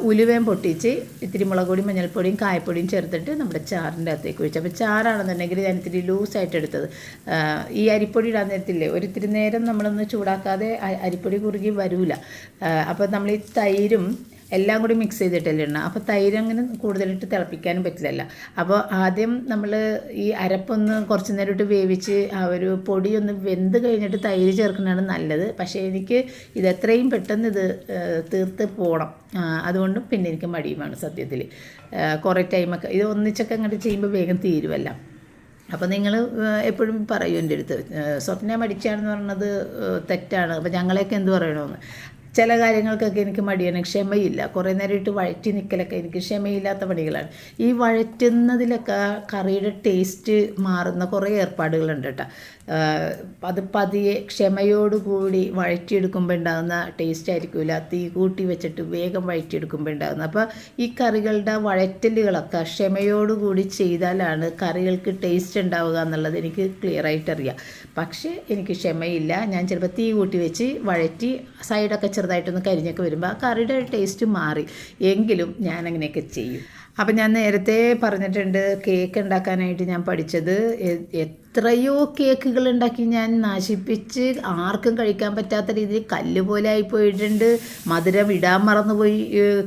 ഉലുവയും പൊട്ടിച്ച് ഇത്തിരി മുളക് പൊടിയും മഞ്ഞൾപ്പൊടിയും കായപ്പൊടിയും ചേർത്തിട്ട് നമ്മുടെ ചാറിന്റെ അകത്തേക്ക് ഒഴിച്ചു. അപ്പോൾ ചാറാണെന്നുണ്ടെങ്കിൽ ഞാൻ ഇത്തിരി ലൂസായിട്ട് എടുത്തത്. ഈ അരിപ്പൊടി ഇടാൻ നേരത്തില്ലേ ഒരിത്തിരി നേരം നമ്മളൊന്ന് ചൂടാക്കാതെ അരിപ്പൊടി കുറുകി വരൂല. അപ്പോൾ നമ്മൾ ഈ തൈരും എല്ലാം കൂടി മിക്സ് ചെയ്തിട്ടല്ലേ ഇടണം. അപ്പോൾ തൈര് അങ്ങനെ കൂടുതലിട്ട് തിളപ്പിക്കാനും പറ്റില്ലല്ല. അപ്പോൾ ആദ്യം നമ്മൾ ഈ അരപ്പൊന്ന് കുറച്ച് നേരം ഇട്ട് വേവിച്ച് ആ ഒരു പൊടിയൊന്ന് വെന്ത് കഴിഞ്ഞിട്ട് തൈര് ചേർക്കുന്നതാണ് നല്ലത്. പക്ഷേ എനിക്ക് ഇത് എത്രയും പെട്ടെന്ന് ഇത് തീർത്ത് പോകണം അതുകൊണ്ടും പിന്നെ എനിക്ക് മടിയുമാണ് സത്യത്തിൽ കുറേ ടൈമൊക്കെ ഇത് ഒന്നിച്ചൊക്കെ അങ്ങോട്ട് ചെയ്യുമ്പോൾ വേഗം തീരുമല്ല അപ്പോൾ നിങ്ങൾ എപ്പോഴും പറയും എന്റെ അടുത്ത്. സ്വപ്ന മടിച്ചാണെന്ന് പറഞ്ഞത് തെറ്റാണ്. അപ്പോൾ ഞങ്ങളെയൊക്കെ എന്ത് പറയണമെന്ന് ചില കാര്യങ്ങൾക്കൊക്കെ എനിക്ക് മടിയാണ്. ക്ഷമയില്ല. കുറേ നേരമായിട്ട് വഴറ്റി നിൽക്കലൊക്കെ എനിക്ക് ക്ഷമയില്ലാത്ത പണികളാണ്. ഈ വഴറ്റുന്നതിലൊക്കെ കറിയുടെ ടേസ്റ്റ് മാറുന്ന കുറേ ഏർപ്പാടുകളുണ്ട് കേട്ടോ. അത് പതിയെ ക്ഷമയോടുകൂടി വഴറ്റിയെടുക്കുമ്പോൾ ഉണ്ടാകുന്ന ടേസ്റ്റ് ആയിരിക്കില്ല തീ കൂട്ടി വെച്ചിട്ട് വേഗം വഴറ്റിയെടുക്കുമ്പോൾ ഉണ്ടാകുന്നത് അപ്പോൾ ഈ കറികളുടെ വഴറ്റലുകളൊക്കെ ക്ഷമയോടുകൂടി ചെയ്താലാണ് കറികൾക്ക് ടേസ്റ്റ് ഉണ്ടാവുക എന്നുള്ളത് എനിക്ക് ക്ലിയർ ആയിട്ട് അറിയാം പക്ഷേ എനിക്ക് ക്ഷമയില്ല. ഞാൻ ചിലപ്പോൾ തീ കൂട്ടി വെച്ച് വഴറ്റി സൈഡൊക്കെ ചെറുതായിട്ടൊന്ന് കരിഞ്ഞൊക്കെ വരുമ്പോൾ ആ കറിയുടെ ടേസ്റ്റ് മാറി. എങ്കിലും ഞാൻ അങ്ങനെയൊക്കെ ചെയ്യും. അപ്പം ഞാൻ നേരത്തെ പറഞ്ഞിട്ടുണ്ട് കേക്ക് ഉണ്ടാക്കാനായിട്ട് ഞാൻ പഠിച്ചത് എത്രയോ കേക്കുകൾ ഉണ്ടാക്കി ഞാൻ നശിപ്പിച്ച് ആർക്കും കഴിക്കാൻ പറ്റാത്ത രീതിയിൽ കല്ല് പോലെ ആയി പോയിട്ടുണ്ട്. മധുരം ഇടാൻ മറന്നുപോയി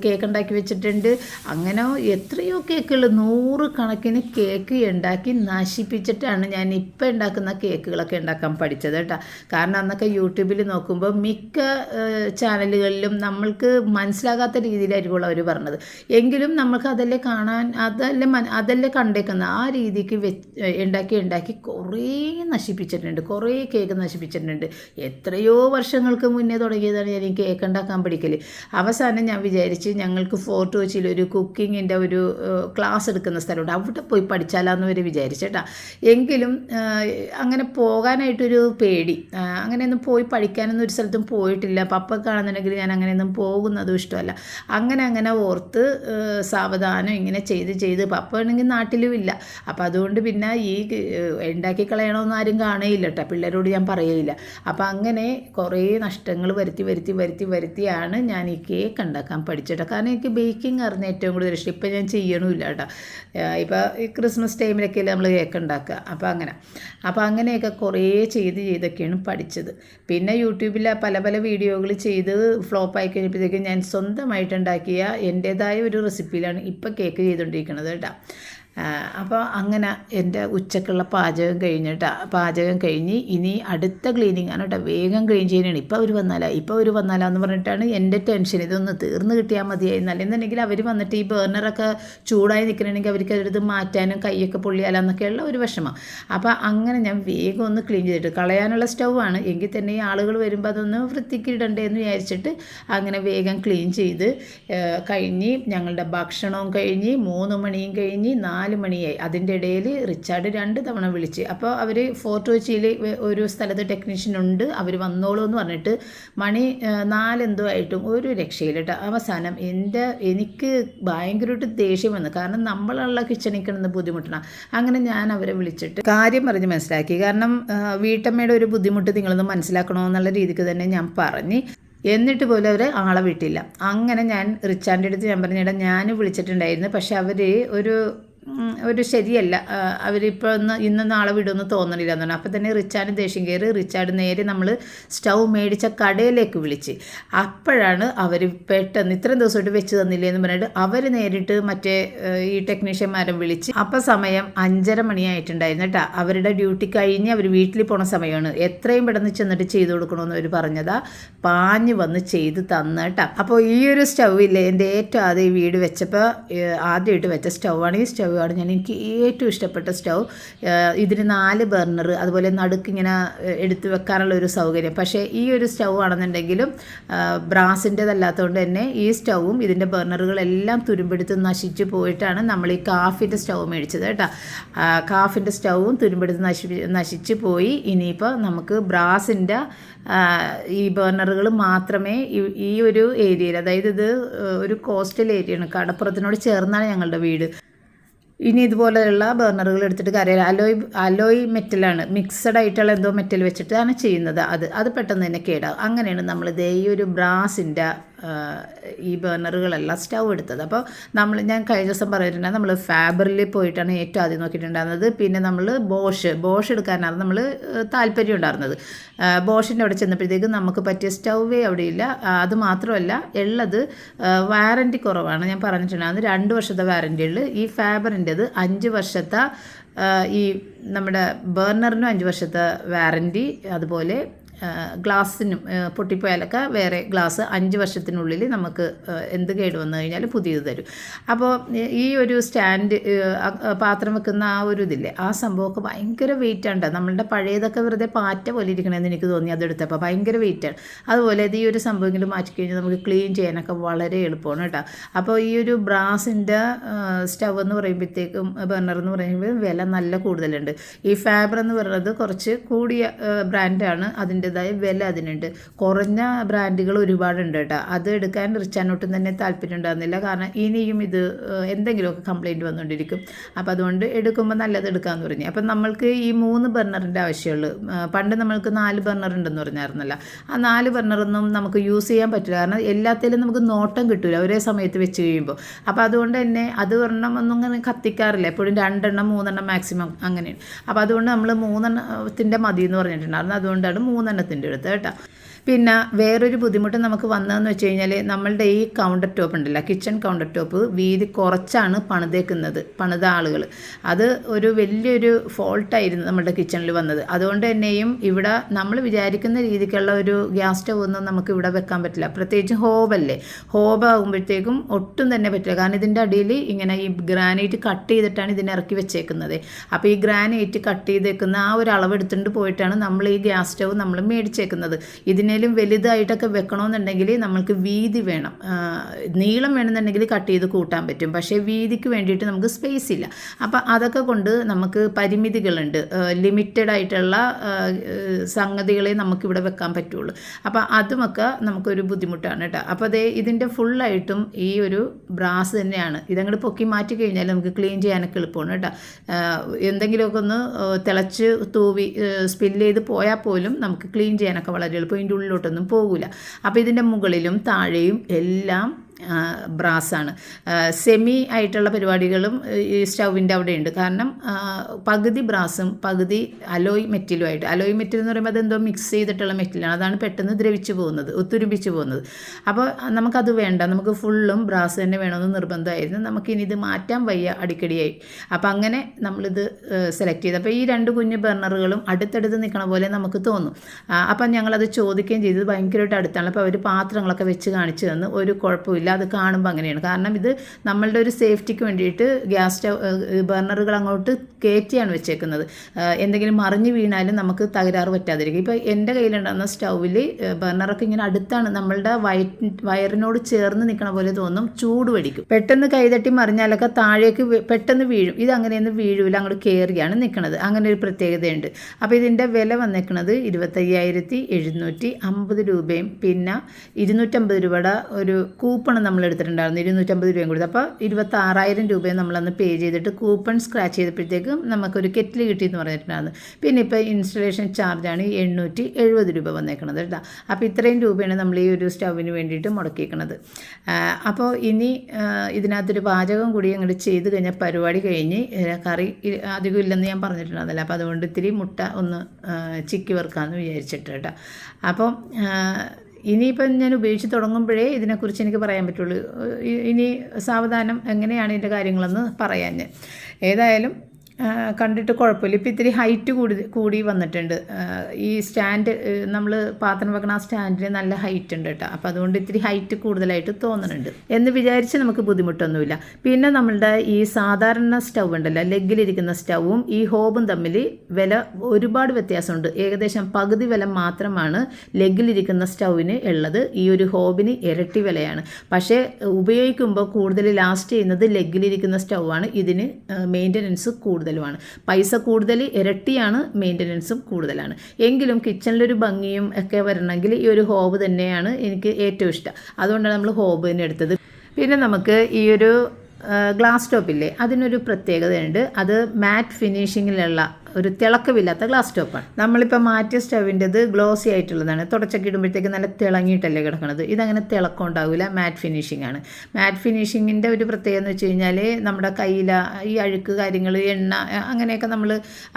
കേക്ക് ഉണ്ടാക്കി വെച്ചിട്ടുണ്ട്. അങ്ങനെ എത്രയോ കേക്കുകൾ നൂറ് കണക്കിന് കേക്ക് ഉണ്ടാക്കി നശിപ്പിച്ചിട്ടാണ് ഞാൻ ഇപ്പം ഉണ്ടാക്കുന്ന കേക്കുകളൊക്കെ ഉണ്ടാക്കാൻ പഠിച്ചത് കേട്ടോ. കാരണം അന്നൊക്കെ യൂട്യൂബിൽ നോക്കുമ്പോൾ മിക്ക ചാനലുകളിലും നമ്മൾക്ക് മനസ്സിലാകാത്ത രീതിയിലായിരിക്കും അവർ പറഞ്ഞത്. എങ്കിലും നമുക്ക് അതല്ലേ കാണാൻ അതല്ലേ അതല്ലേ കണ്ടേക്കുന്നത്. ആ രീതിക്ക് ഉണ്ടാക്കി ഉണ്ടാക്കി കുറേ നശിപ്പിച്ചിട്ടുണ്ട് കുറേ കേക്ക് നശിപ്പിച്ചിട്ടുണ്ട്. എത്രയോ വർഷങ്ങൾക്ക് മുന്നേ തുടങ്ങിയതാണ് ഞാൻ കേക്ക് ഉണ്ടാക്കാൻ പഠിക്കൽ അവസാനം ഞാൻ വിചാരിച്ച് ഞങ്ങൾക്ക് ഫോർട്ട് കൊച്ചിയിൽ ഒരു കുക്കിങ്ങിന്റെ ഒരു ക്ലാസ് എടുക്കുന്ന സ്ഥലമുണ്ട്. അവിടെ പോയി പഠിച്ചാലാന്ന് വരെ വിചാരിച്ചേട്ടാ. എങ്കിലും അങ്ങനെ പോകാനായിട്ടൊരു പേടി. അങ്ങനെയൊന്നും പോയി പഠിക്കാനൊന്നും ഒരു സ്ഥലത്തും പോയിട്ടില്ല. പപ്പക്കാണെന്നുണ്ടെങ്കിൽ ഞാൻ അങ്ങനെയൊന്നും പോകുന്നതും ഇഷ്ടമല്ല. അങ്ങനെ അങ്ങനെ ഓർത്ത് സാവധാനം ഇങ്ങനെ ചെയ്ത് ചെയ്ത്. പപ്പ ആണെങ്കിൽ നാട്ടിലും ഇല്ല. അപ്പോൾ അതുകൊണ്ട് പിന്നെ ഈ ഉണ്ടാക്കി കളയണമെന്ന് ആരും കാണുകയില്ല കേട്ടോ പിള്ളേരോട് ഞാൻ പറയുകയില്ല അപ്പോൾ അങ്ങനെ കുറേ നഷ്ടങ്ങൾ വരുത്തി വരുത്തി വരുത്തി വരുത്തിയാണ് ഞാൻ ഈ കേക്ക് ഉണ്ടാക്കാൻ പഠിച്ചിട്ട് കാരണം എനിക്ക് ബേക്കിംഗ് അറിഞ്ഞ ഏറ്റവും കൂടുതൽ ഇഷ്ടം. ഇപ്പം ഞാൻ ചെയ്യണമില്ല കേട്ടോ ഇപ്പോൾ ഈ ക്രിസ്മസ് ടൈമിലൊക്കെ നമ്മൾ കേക്ക് ഉണ്ടാക്കുക അപ്പോൾ അങ്ങനെ. അപ്പോൾ അങ്ങനെയൊക്കെ കുറേ ചെയ്ത് ചെയ്തൊക്കെയാണ് പഠിച്ചത്. പിന്നെ യൂട്യൂബിൽ പല പല വീഡിയോകൾ ചെയ്ത് ഫ്ലോപ്പ് ആയി കഴിഞ്ഞപ്പോഴത്തേക്കും ഞാൻ സ്വന്തമായിട്ടുണ്ടാക്കിയ എന്റേതായ ഒരു റെസിപ്പിയിലാണ് ഇപ്പോൾ കേക്ക് ചെയ്തുകൊണ്ടിരിക്കുന്നത് കേട്ടോ അപ്പോൾ അങ്ങനെ എന്റെ ഉച്ചക്കുള്ള പാചകം കഴിഞ്ഞിട്ട് പാചകം കഴിഞ്ഞ് ഇനി അടുത്ത ക്ലീനിങ് ആണ് കേട്ടോ വേഗം ക്ലീൻ ചെയ്യണേ ഇപ്പോൾ അവർ വന്നാലാ ഇപ്പോൾ അവർ വന്നാലാ എന്ന് പറഞ്ഞിട്ടാണ് എന്റെ ടെൻഷൻ ഇതൊന്ന് തീർന്നു കിട്ടിയാൽ മതിയായിരുന്നു അല്ലെന്നുണ്ടെങ്കിൽ അവർ വന്നിട്ട് ഈ ബേർണറൊക്കെ ചൂടായി നിൽക്കണമെങ്കിൽ അവർക്ക് അത് മാറ്റാനും കൈയൊക്കെ പൊള്ളിയാലെന്നൊക്കെയുള്ള ഒരു വിഷമം. അപ്പോൾ അങ്ങനെ ഞാൻ വേഗം ഒന്ന് ക്ലീൻ ചെയ്തിട്ട് കളയാനുള്ള സ്റ്റൗവാണ് എങ്കിൽ തന്നെ ഈ ആളുകൾ വരുമ്പോൾ അതൊന്ന് വൃത്തിക്ക് ഇടണ്ടേ എന്ന് വിചാരിച്ചിട്ട് അങ്ങനെ വേഗം ക്ലീൻ ചെയ്ത് കഴിഞ്ഞ് ഞങ്ങളുടെ ഭക്ഷണവും കഴിഞ്ഞ് മൂന്ന് മണിയും കഴിഞ്ഞ് നാല് നാല് മണിയായി. അതിന്റെ ഇടയിൽ റിച്ചാർഡ് രണ്ട് തവണ വിളിച്ച്. അപ്പോൾ അവർ ഫോർട്ട് കൊച്ചിയിൽ ഒരു സ്ഥലത്ത് ടെക്നീഷ്യൻ ഉണ്ട്. അവർ വന്നോളൂ എന്ന് പറഞ്ഞിട്ട് മണി നാലെന്തോ ആയിട്ടും ഒരു രക്ഷയില്ല കേട്ടോ. അവസാനം എന്റെ എനിക്ക് ഭയങ്കരമായിട്ട് ദേഷ്യം വന്നു. കാരണം നമ്മളുള്ള കിച്ചണിൽ കിടന്ന് ബുദ്ധിമുട്ടണം. അങ്ങനെ ഞാൻ അവരെ വിളിച്ചിട്ട് കാര്യം പറഞ്ഞ് മനസ്സിലാക്കി. കാരണം വീട്ടമ്മയുടെ ഒരു ബുദ്ധിമുട്ട് നിങ്ങളൊന്ന് മനസ്സിലാക്കണമെന്നുള്ള രീതിക്ക് തന്നെ ഞാൻ പറഞ്ഞ്. എന്നിട്ട് പോലും അവർ ആളെ വിട്ടില്ല. അങ്ങനെ ഞാൻ റിച്ചാന്റെ അടുത്ത് ഞാൻ പറഞ്ഞിട്ട് ഞാൻ വിളിച്ചിട്ടുണ്ടായിരുന്നു. പക്ഷെ അവർ ഒരു ഒരു ശരിയല്ല. അവരിപ്പോൾ ഒന്ന് ഇന്ന് നാളെ വിടുമെന്ന് തോന്നണില്ല എന്നാണ്. അപ്പോൾ തന്നെ റിച്ചാർഡ് ദേഷ്യം കയറി റിച്ചാർഡ് നേരെ നമ്മൾ സ്റ്റൗ മേടിച്ച കടയിലേക്ക് വിളിച്ച്. അപ്പോഴാണ് അവർ പെട്ടെന്ന് ഇത്രയും ദിവസമായിട്ട് വെച്ച് തന്നില്ലേ എന്ന് പറഞ്ഞിട്ട് അവർ നേരിട്ട് മറ്റേ ഈ ടെക്നീഷ്യന്മാരെ വിളിച്ച്. അപ്പോൾ സമയം അഞ്ചര മണിയായിട്ടുണ്ടായിരുന്നു കേട്ടോ. അവരുടെ ഡ്യൂട്ടി കഴിഞ്ഞ് അവർ വീട്ടിൽ പോണ സമയമാണ്. എത്രയും പെട്ടെന്ന് ചെന്നിട്ട് ചെയ്തു കൊടുക്കണമെന്ന് അവർ പറഞ്ഞതാ. പാഞ്ഞ് വന്ന് ചെയ്ത് തന്ന കേട്ടോ. അപ്പോൾ ഈ ഒരു സ്റ്റൗ ഇല്ലേ? എന്റെ ഏറ്റവും ആദ്യം വീട് വെച്ചപ്പോൾ ആദ്യമായിട്ട് വെച്ച സ്റ്റൗ ആണ് ഈ സ്റ്റൗ ആണ് ഞാൻ എനിക്ക് ഏറ്റവും ഇഷ്ടപ്പെട്ട സ്റ്റൗ ഇതിന് നാല് ബർണർ അതുപോലെ നടുക്ക് ഇങ്ങനെ എടുത്തു വെക്കാനുള്ള ഒരു സൗകര്യം. പക്ഷേ ഈ ഒരു സ്റ്റൗ ആണെന്നുണ്ടെങ്കിലും ബ്രാസിന്റെതല്ലാത്തതുകൊണ്ട് തന്നെ ഈ സ്റ്റൗവും ഇതിന്റെ ബർണറുകളെല്ലാം തുരുമ്പെടുത്ത് നശിച്ചു പോയിട്ടാണ് നമ്മൾ ഈ കാഫിന്റെ സ്റ്റൗ മേടിച്ചത് കേട്ടോ. കാഫിന്റെ സ്റ്റൗവും തുരുമ്പെടുത്ത് നശി നശിച്ചു പോയി. ഇനിയിപ്പോൾ നമുക്ക് ബ്രാസിന്റെ ഈ ബർണറുകൾ മാത്രമേ ഈ ഒരു ഏരിയയിൽ അതായത് ഇത് ഒരു കോസ്റ്റൽ ഏരിയയാണ്. കടപ്പുറത്തിനോട് ചേർന്നാണ് ഞങ്ങളുടെ വീട്. ഇനി ഇതുപോലെയുള്ള ബർണറുകൾ എടുത്തിട്ട് കരയിൽ അലോയ് അലോയ് മെറ്റലാണ് മിക്സഡ് ആയിട്ടുള്ള എന്തോ മെറ്റൽ വെച്ചിട്ടാണ് ചെയ്യുന്നത്. അത് അത് പെട്ടെന്ന് തന്നെ കേടാവും. അങ്ങനെയാണ് നമ്മൾ ഇതേ ഈ ഒരു ബ്രാസിന്റെ ഈ ബേണറുകളല്ല സ്റ്റൗ എടുത്തത്. അപ്പോൾ നമ്മൾ ഞാൻ കഴിഞ്ഞ ദിവസം പറഞ്ഞിട്ടുണ്ടെങ്കിൽ നമ്മൾ ഫാബറിൽ പോയിട്ടാണ് ഏറ്റവും ആദ്യം നോക്കിയിട്ടുണ്ടായിരുന്നത്. പിന്നെ നമ്മൾ ബോഷ് ബോഷ് എടുക്കാനാണ് നമ്മൾ താല്പര്യം ഉണ്ടായിരുന്നത്. ബോഷിന്റെ അവിടെ ചെന്നപ്പോഴത്തേക്ക് നമുക്ക് പറ്റിയ സ്റ്റൗവേ അവിടെ ഇല്ല. ആ, അത് മാത്രമല്ല ഉള്ളത് വാറന്റി കുറവാണ്. ഞാൻ പറഞ്ഞിട്ടുണ്ടായിരുന്നു രണ്ട് വർഷത്തെ വാറന്റി ഉള്ളു. ഈ ഫാബറിന്റെത് അഞ്ച് വർഷത്തെ ഈ നമ്മുടെ ബേർണറിനും അഞ്ച് വർഷത്തെ വാറന്റി അതുപോലെ ഗ്ലാസ്സിനും പൊട്ടിപ്പോയാലൊക്കെ വേറെ ഗ്ലാസ് അഞ്ച് വർഷത്തിനുള്ളിൽ നമുക്ക് എന്ത് കേട് വന്നു കഴിഞ്ഞാൽ പുതിയത് തരും. അപ്പോൾ ഈ ഒരു സ്റ്റാൻഡ് പാത്രം വെക്കുന്ന ആ ഒരു ഇതില്ലേ ആ സംഭവമൊക്കെ ഭയങ്കര വെയിറ്റാണ്. നമ്മളുടെ പഴയതൊക്കെ വെറുതെ പാറ്റ പോലെ ഇരിക്കണമെന്ന് എനിക്ക് തോന്നി അതെടുത്തപ്പോൾ ഭയങ്കര വെയിറ്റാണ്. അതുപോലെ ഇത് ഈ ഒരു സംഭവമെങ്കിലും മാറ്റി കഴിഞ്ഞാൽ നമുക്ക് ക്ലീൻ ചെയ്യാനൊക്കെ വളരെ എളുപ്പമാണ് കേട്ടോ. അപ്പോൾ ഈ ഒരു ബ്രാസിന്റെ സ്റ്റവ് എന്ന് പറയുമ്പോഴത്തേക്കും ബർണർ എന്ന് പറയുമ്പോൾ വില നല്ല കൂടുതലുണ്ട്. ഈ ഫാബർ എന്ന് പറയുന്നത് കുറച്ച് കൂടിയ ബ്രാൻഡാണ്. അതിന്റെതായ വില അതിനുണ്ട്. കുറഞ്ഞ ബ്രാൻഡുകൾ ഒരുപാടുണ്ട് കേട്ടോ. അത് എടുക്കാൻ റിച്ചാനോട്ടും തന്നെ താല്പര്യം ഉണ്ടാകുന്നില്ല. കാരണം ഇനിയും ഇത് എന്തെങ്കിലുമൊക്കെ കംപ്ലൈന്റ് വന്നുകൊണ്ടിരിക്കും. അപ്പോൾ അതുകൊണ്ട് എടുക്കുമ്പോൾ നല്ലത് എടുക്കാമെന്ന് പറഞ്ഞു. അപ്പം നമ്മൾക്ക് ഈ മൂന്ന് ബർണറിന്റെ ആവശ്യമുള്ളൂ. പണ്ട് നമ്മൾക്ക് നാല് ബർണർ ഉണ്ടെന്ന് പറഞ്ഞായിരുന്നല്ല. ആ നാല് ബർണറൊന്നും നമുക്ക് യൂസ് ചെയ്യാൻ പറ്റില്ല. കാരണം എല്ലാത്തിലും നമുക്ക് നോട്ടം കിട്ടില്ല ഒരേ സമയത്ത് വെച്ച് കഴിയുമ്പോൾ അപ്പോൾ അതുകൊണ്ട് തന്നെ അത് ഒരെണ്ണം ഒന്നും അങ്ങനെ കത്തിക്കാറില്ല. എപ്പോഴും രണ്ടെണ്ണം മൂന്നെണ്ണം മാക്സിമം അങ്ങനെയാണ്. അപ്പോൾ അതുകൊണ്ട് നമ്മൾ മൂന്നെണ്ണത്തിന്റെ മതി എന്ന് പറഞ്ഞിട്ടുണ്ടായിരുന്നു. അതുകൊണ്ടാണ് മൂന്നെണ്ണത്തിന്റെ അടുത്ത് കേട്ടോ. പിന്നെ വേറൊരു ബുദ്ധിമുട്ട് നമുക്ക് വന്നതെന്ന് വെച്ച് കഴിഞ്ഞാൽ നമ്മളുടെ ഈ കൗണ്ടർ ടോപ്പ് ഉണ്ടല്ലോ കിച്ചൺ കൗണ്ടർ ടോപ്പ് വീതി കുറച്ചാണ് പണിതേക്കുന്നത് പണിത ആളുകൾ അത് ഒരു വലിയൊരു ഫോൾട്ടായിരുന്നു നമ്മുടെ കിച്ചണിൽ വന്നത്. അതുകൊണ്ട് തന്നെയും ഇവിടെ നമ്മൾ വിചാരിക്കുന്ന രീതിക്കുള്ള ഒരു ഗ്യാസ് സ്റ്റവ് ഒന്നും നമുക്ക് ഇവിടെ വെക്കാൻ പറ്റില്ല. പ്രത്യേകിച്ച് ഹോബല്ലേ? ഹോബ് ആകുമ്പോഴത്തേക്കും ഒട്ടും തന്നെ പറ്റില്ല. കാരണം ഇതിന്റെ അടിയിൽ ഇങ്ങനെ ഈ ഗ്രാനൈറ്റ് കട്ട് ചെയ്തിട്ടാണ് ഇതിനെ ഇറക്കി വെച്ചേക്കുന്നത്. അപ്പോൾ ഈ ഗ്രാനൈറ്റ് കട്ട് ചെയ്തേക്കുന്ന ആ ഒരു അളവ് പോയിട്ടാണ് നമ്മൾ ഈ ഗ്യാസ് സ്റ്റവ് നമ്മൾ മേടിച്ചേക്കുന്നത്. ഇതിനേലും വലുതായിട്ടൊക്കെ വെക്കണമെന്നുണ്ടെങ്കിൽ നമ്മൾക്ക് വീതി വേണം. നീളം വേണമെന്നുണ്ടെങ്കിൽ കട്ട് ചെയ്ത് കൂട്ടാൻ പറ്റും. പക്ഷേ വീതിക്ക് വേണ്ടിയിട്ട് നമുക്ക് സ്പേസ് ഇല്ല. അപ്പോൾ അതൊക്കെ കൊണ്ട് നമുക്ക് പരിമിതികളുണ്ട്. ലിമിറ്റഡ് ആയിട്ടുള്ള സംഗതികളെ നമുക്കിവിടെ വെക്കാൻ പറ്റുള്ളൂ. അപ്പോൾ അതുമൊക്കെ നമുക്കൊരു ബുദ്ധിമുട്ടാണ് കേട്ടോ. അപ്പോൾ അതേ ഇതിന്റെ ഫുള്ളായിട്ടും ഈ ഒരു ബ്രാസ് തന്നെയാണ്. ഇതങ്ങോട്ട് പൊക്കി മാറ്റി കഴിഞ്ഞാൽ നമുക്ക് ക്ലീൻ ചെയ്യാനൊക്കെ എളുപ്പമാണ് കേട്ടോ. എന്തെങ്കിലുമൊക്കെ ഒന്ന് തിളച്ച് തൂവി സ്പില്ല് ചെയ്ത് പോയാൽ പോലും നമുക്ക് ക്ലീൻ ചെയ്യാനൊക്കെ വളരെ എളുപ്പം. ഇതിന്റെ ഉള്ളിലോട്ടൊന്നും പോകില്ല അപ്പോൾ ഇതിന്റെ മുകളിലും താഴെയും എല്ലാം ബ്രാസാണ്. സെമി ആയിട്ടുള്ള പരിപാടികളും ഈ സ്റ്റൗവിന്റെ അവിടെ ഉണ്ട് കാരണം പകുതി ബ്രാസും പകുതി അലോയ് മെറ്റിലുമായിട്ട് അലോയ് മെറ്റിൽ എന്ന് പറയുമ്പോൾ അതെന്തോ മിക്സ് ചെയ്തിട്ടുള്ള മെറ്റിലാണ്. അതാണ് പെട്ടെന്ന് ദ്രവിച്ചു പോകുന്നത് ഒത്തുരുമ്പിച്ച് പോകുന്നത്. അപ്പോൾ നമുക്കത് വേണ്ട. നമുക്ക് ഫുള്ളും ബ്രാസ് തന്നെ വേണമെന്ന് നിർബന്ധമായിരുന്നു. നമുക്കിനി ഇത് മാറ്റാൻ വയ്യ അടിക്കടിയായി. അപ്പോൾ അങ്ങനെ നമ്മളിത് സെലക്ട് ചെയ്ത്. അപ്പോൾ ഈ രണ്ട് കുഞ്ഞ് ബർണറുകളും അടുത്തടുത്ത് നിൽക്കണ പോലെ നമുക്ക് തോന്നും. അപ്പം ഞങ്ങളത് ചോദിക്കുകയും ചെയ്തത് ഭയങ്കരമായിട്ട് അടുത്താണ്. അപ്പോൾ അവർ പാത്രങ്ങളൊക്കെ വെച്ച് കാണിച്ചു തന്നു. ഒരു കുഴപ്പമില്ല. അത് കാണുമ്പോൾ അങ്ങനെയാണ്. കാരണം ഇത് നമ്മളുടെ ഒരു സേഫ്റ്റിക്ക് വേണ്ടിയിട്ട് ഗ്യാസ് സ്റ്റവ് ബർണറുകൾ അങ്ങോട്ട് കയറ്റിയാണ് വെച്ചേക്കുന്നത്. എന്തെങ്കിലും മറിഞ്ഞ് വീണാലും നമുക്ക് തകരാറ് പറ്റാതിരിക്കും. ഇപ്പോൾ എന്റെ കയ്യിലുണ്ടാകുന്ന സ്റ്റൗവിൽ ബർണറൊക്കെ ഇങ്ങനെ അടുത്താണ്. നമ്മളുടെ വയറ്റ് വയറിനോട് ചേർന്ന് നിൽക്കണ പോലെ തോന്നും ചൂട് പിടിക്കും. പെട്ടെന്ന് കൈതട്ടി മറിഞ്ഞാലൊക്കെ താഴേക്ക് പെട്ടെന്ന് വീഴും. ഇത് അങ്ങനെയൊന്നും വീഴൂല അങ്ങോട്ട് കയറിയാണ് നിൽക്കുന്നത് അങ്ങനെ ഒരു പ്രത്യേകതയുണ്ട്. അപ്പോൾ ഇതിന്റെ വില വന്നിരിക്കുന്നത് ഇരുപത്തയ്യായിരത്തി എഴുന്നൂറ്റി അമ്പത് രൂപയും പിന്നെ ഇരുന്നൂറ്റമ്പത് രൂപയുടെ ഒരു കൂപ്പൺ നമ്മൾ എടുത്തിട്ടുണ്ടായിരുന്നു ഇരുന്നൂറ്റമ്പത് രൂപയും കൊടുത്തു. അപ്പോൾ ഇരുപത്താറായിരം രൂപയും നമ്മളന്ന് പേ ചെയ്തിട്ട് കൂപ്പൺ സ്ക്രാച്ച് ചെയ്തപ്പോഴത്തേക്കും നമുക്കൊരു കെറ്റിൽ കിട്ടിയെന്ന് പറഞ്ഞിട്ടുണ്ടായിരുന്നു. പിന്നെ ഇപ്പോൾ ഇൻസ്റ്റലേഷൻ ചാർജാണ് എണ്ണൂറ്റി എഴുപത് രൂപ വന്നേക്കുന്നത് കേട്ടോ. അപ്പോൾ ഇത്രയും രൂപയാണ് നമ്മൾ ഈ ഒരു സ്റ്റൗവിന് വേണ്ടിയിട്ട് മുടക്കിയിരിക്കുന്നത് അപ്പോൾ ഇനി ഇതിനകത്തൊരു പാചകം കൂടി അങ്ങോട്ട് ചെയ്ത് കഴിഞ്ഞാൽ പരിപാടി കഴിഞ്ഞ് കറി അധികം ഇല്ലെന്ന് ഞാൻ പറഞ്ഞിട്ടുണ്ടായിരുന്നില്ല. അപ്പോൾ അതുകൊണ്ട് ഇത്തിരി മുട്ട ഒന്ന് ചിക്കി വെറുക്കാമെന്ന് വിചാരിച്ചിട്ട് കേട്ടോ. അപ്പം ഇനിയിപ്പം ഞാൻ ഉപയോഗിച്ച് തുടങ്ങുമ്പോഴേ ഇതിനെക്കുറിച്ച് എനിക്ക് പറയാൻ പറ്റുള്ളൂ. ഇനി സാവധാനം എങ്ങനെയാണ് ഇതിന്റെ കാര്യങ്ങളെന്ന് പറയാൻ ഞാൻ. ഏതായാലും കണ്ടിട്ട് കുഴപ്പമില്ല. ഇപ്പം ഇത്തിരി ഹൈറ്റ് കൂടി കൂടി വന്നിട്ടുണ്ട്. ഈ സ്റ്റാൻഡ് നമ്മൾ പാത്രം വെക്കണ ആ സ്റ്റാൻഡിന് നല്ല ഹൈറ്റ് ഉണ്ട് കേട്ടോ. അപ്പോൾ അതുകൊണ്ട് ഇത്തിരി ഹൈറ്റ് കൂടുതലായിട്ട് തോന്നുന്നുണ്ട് എന്ന് വിചാരിച്ച് നമുക്ക് ബുദ്ധിമുട്ടൊന്നുമില്ല. പിന്നെ നമ്മളുടെ ഈ സാധാരണ സ്റ്റൗ ഉണ്ടല്ലോ ലെഗിലിരിക്കുന്ന സ്റ്റൗവും ഈ ഹോബും തമ്മിൽ വില ഒരുപാട് വ്യത്യാസമുണ്ട്. ഏകദേശം പകുതി വില മാത്രമാണ് ലെഗിലിരിക്കുന്ന സ്റ്റൗവിന് ഉള്ളത്. ഈ ഒരു ഹോബിന് ഇരട്ടി വിലയാണ്. പക്ഷേ ഉപയോഗിക്കുമ്പോൾ കൂടുതൽ ലാസ്റ്റ് ചെയ്യുന്നത് ലെഗിലിരിക്കുന്ന സ്റ്റൗ ആണ്. ഇതിന് മെയിന്റനൻസ് കൂടുതലുമാണ്. പൈസ കൂടുതൽ ഇരട്ടിയാണ് മെയിന്റനൻസും കൂടുതലാണ്. എങ്കിലും കിച്ചണിലൊരു ഭംഗിയും ഒക്കെ വരണമെങ്കിൽ ഈ ഒരു ഹോബ് തന്നെയാണ് എനിക്ക് ഏറ്റവും ഇഷ്ടം. അതുകൊണ്ടാണ് നമ്മൾ ഹോബ് തന്നെ എടുത്തത്. പിന്നെ നമുക്ക് ഈ ഒരു ഗ്ലാസ് ടോപ്പില്ലേ അതിനൊരു പ്രത്യേകതയുണ്ട്. അത് മാറ്റ് ഫിനിഷിങ്ങിലുള്ള ഒരു തിളക്കമില്ലാത്ത ഗ്ലാസ് ടോപ്പാണ് നമ്മളിപ്പോൾ മാറ്റിയ സ്റ്റവിന്റെത് ഗ്ലോസി ആയിട്ടുള്ളതാണ്. തുടച്ചൊക്കെ ഇടുമ്പോഴത്തേക്ക് നല്ല തിളങ്ങിയിട്ടല്ലേ കിടക്കുന്നത് ഇതങ്ങനെ തിളക്കം ഉണ്ടാവില്ല മാറ്റ് ഫിനിഷിംഗ് ആണ്. മാറ്റ് ഫിനിഷിങ്ങിന്റെ ഒരു പ്രത്യേകത എന്ന് വെച്ച് കഴിഞ്ഞാൽ നമ്മുടെ കയ്യില ഈ അഴുക്ക് കാര്യങ്ങൾ എണ്ണ അങ്ങനെയൊക്കെ നമ്മൾ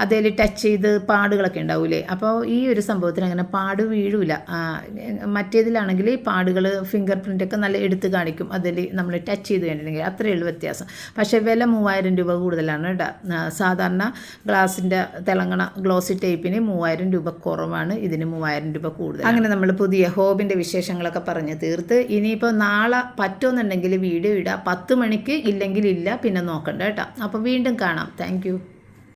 അതിൽ ടച്ച് ചെയ്ത് പാടുകളൊക്കെ ഉണ്ടാവില്ലേ അപ്പോൾ ഈ ഒരു സംഭവത്തിന് അങ്ങനെ പാട് വീഴില്ല മറ്റേതിലാണെങ്കിൽ പാടുകൾ ഫിംഗർ പ്രിന്റൊക്കെ നല്ല എടുത്ത് കാണിക്കും. അതിൽ നമ്മൾ ടച്ച് ചെയ്ത് കഴിഞ്ഞിട്ടുണ്ടെങ്കിൽ അത്രയേ ഉള്ളൂ വ്യത്യാസം. പക്ഷേ വില മൂവായിരം രൂപ കൂടുതലാണ് കേട്ടോ സാധാരണ ഗ്ലാസിന്റെ തിളങ്ങണ ഗ്ലോസി ടേപ്പിന് മൂവായിരം രൂപ കുറവാണ്. ഇതിന് മൂവായിരം രൂപ കൂടുതൽ അങ്ങനെ നമ്മൾ പുതിയ ഹോബിന്റെ വിശേഷങ്ങളൊക്കെ പറഞ്ഞ് തീർത്ത്. ഇനിയിപ്പോൾ നാളെ പറ്റുമെന്നുണ്ടെങ്കിൽ വീഡിയോ ഇടാം. പത്ത് മണിക്ക് ഇല്ലെങ്കിൽ ഇല്ല. പിന്നെ നോക്കണ്ട കേട്ടോ. അപ്പോൾ വീണ്ടും കാണാം. താങ്ക്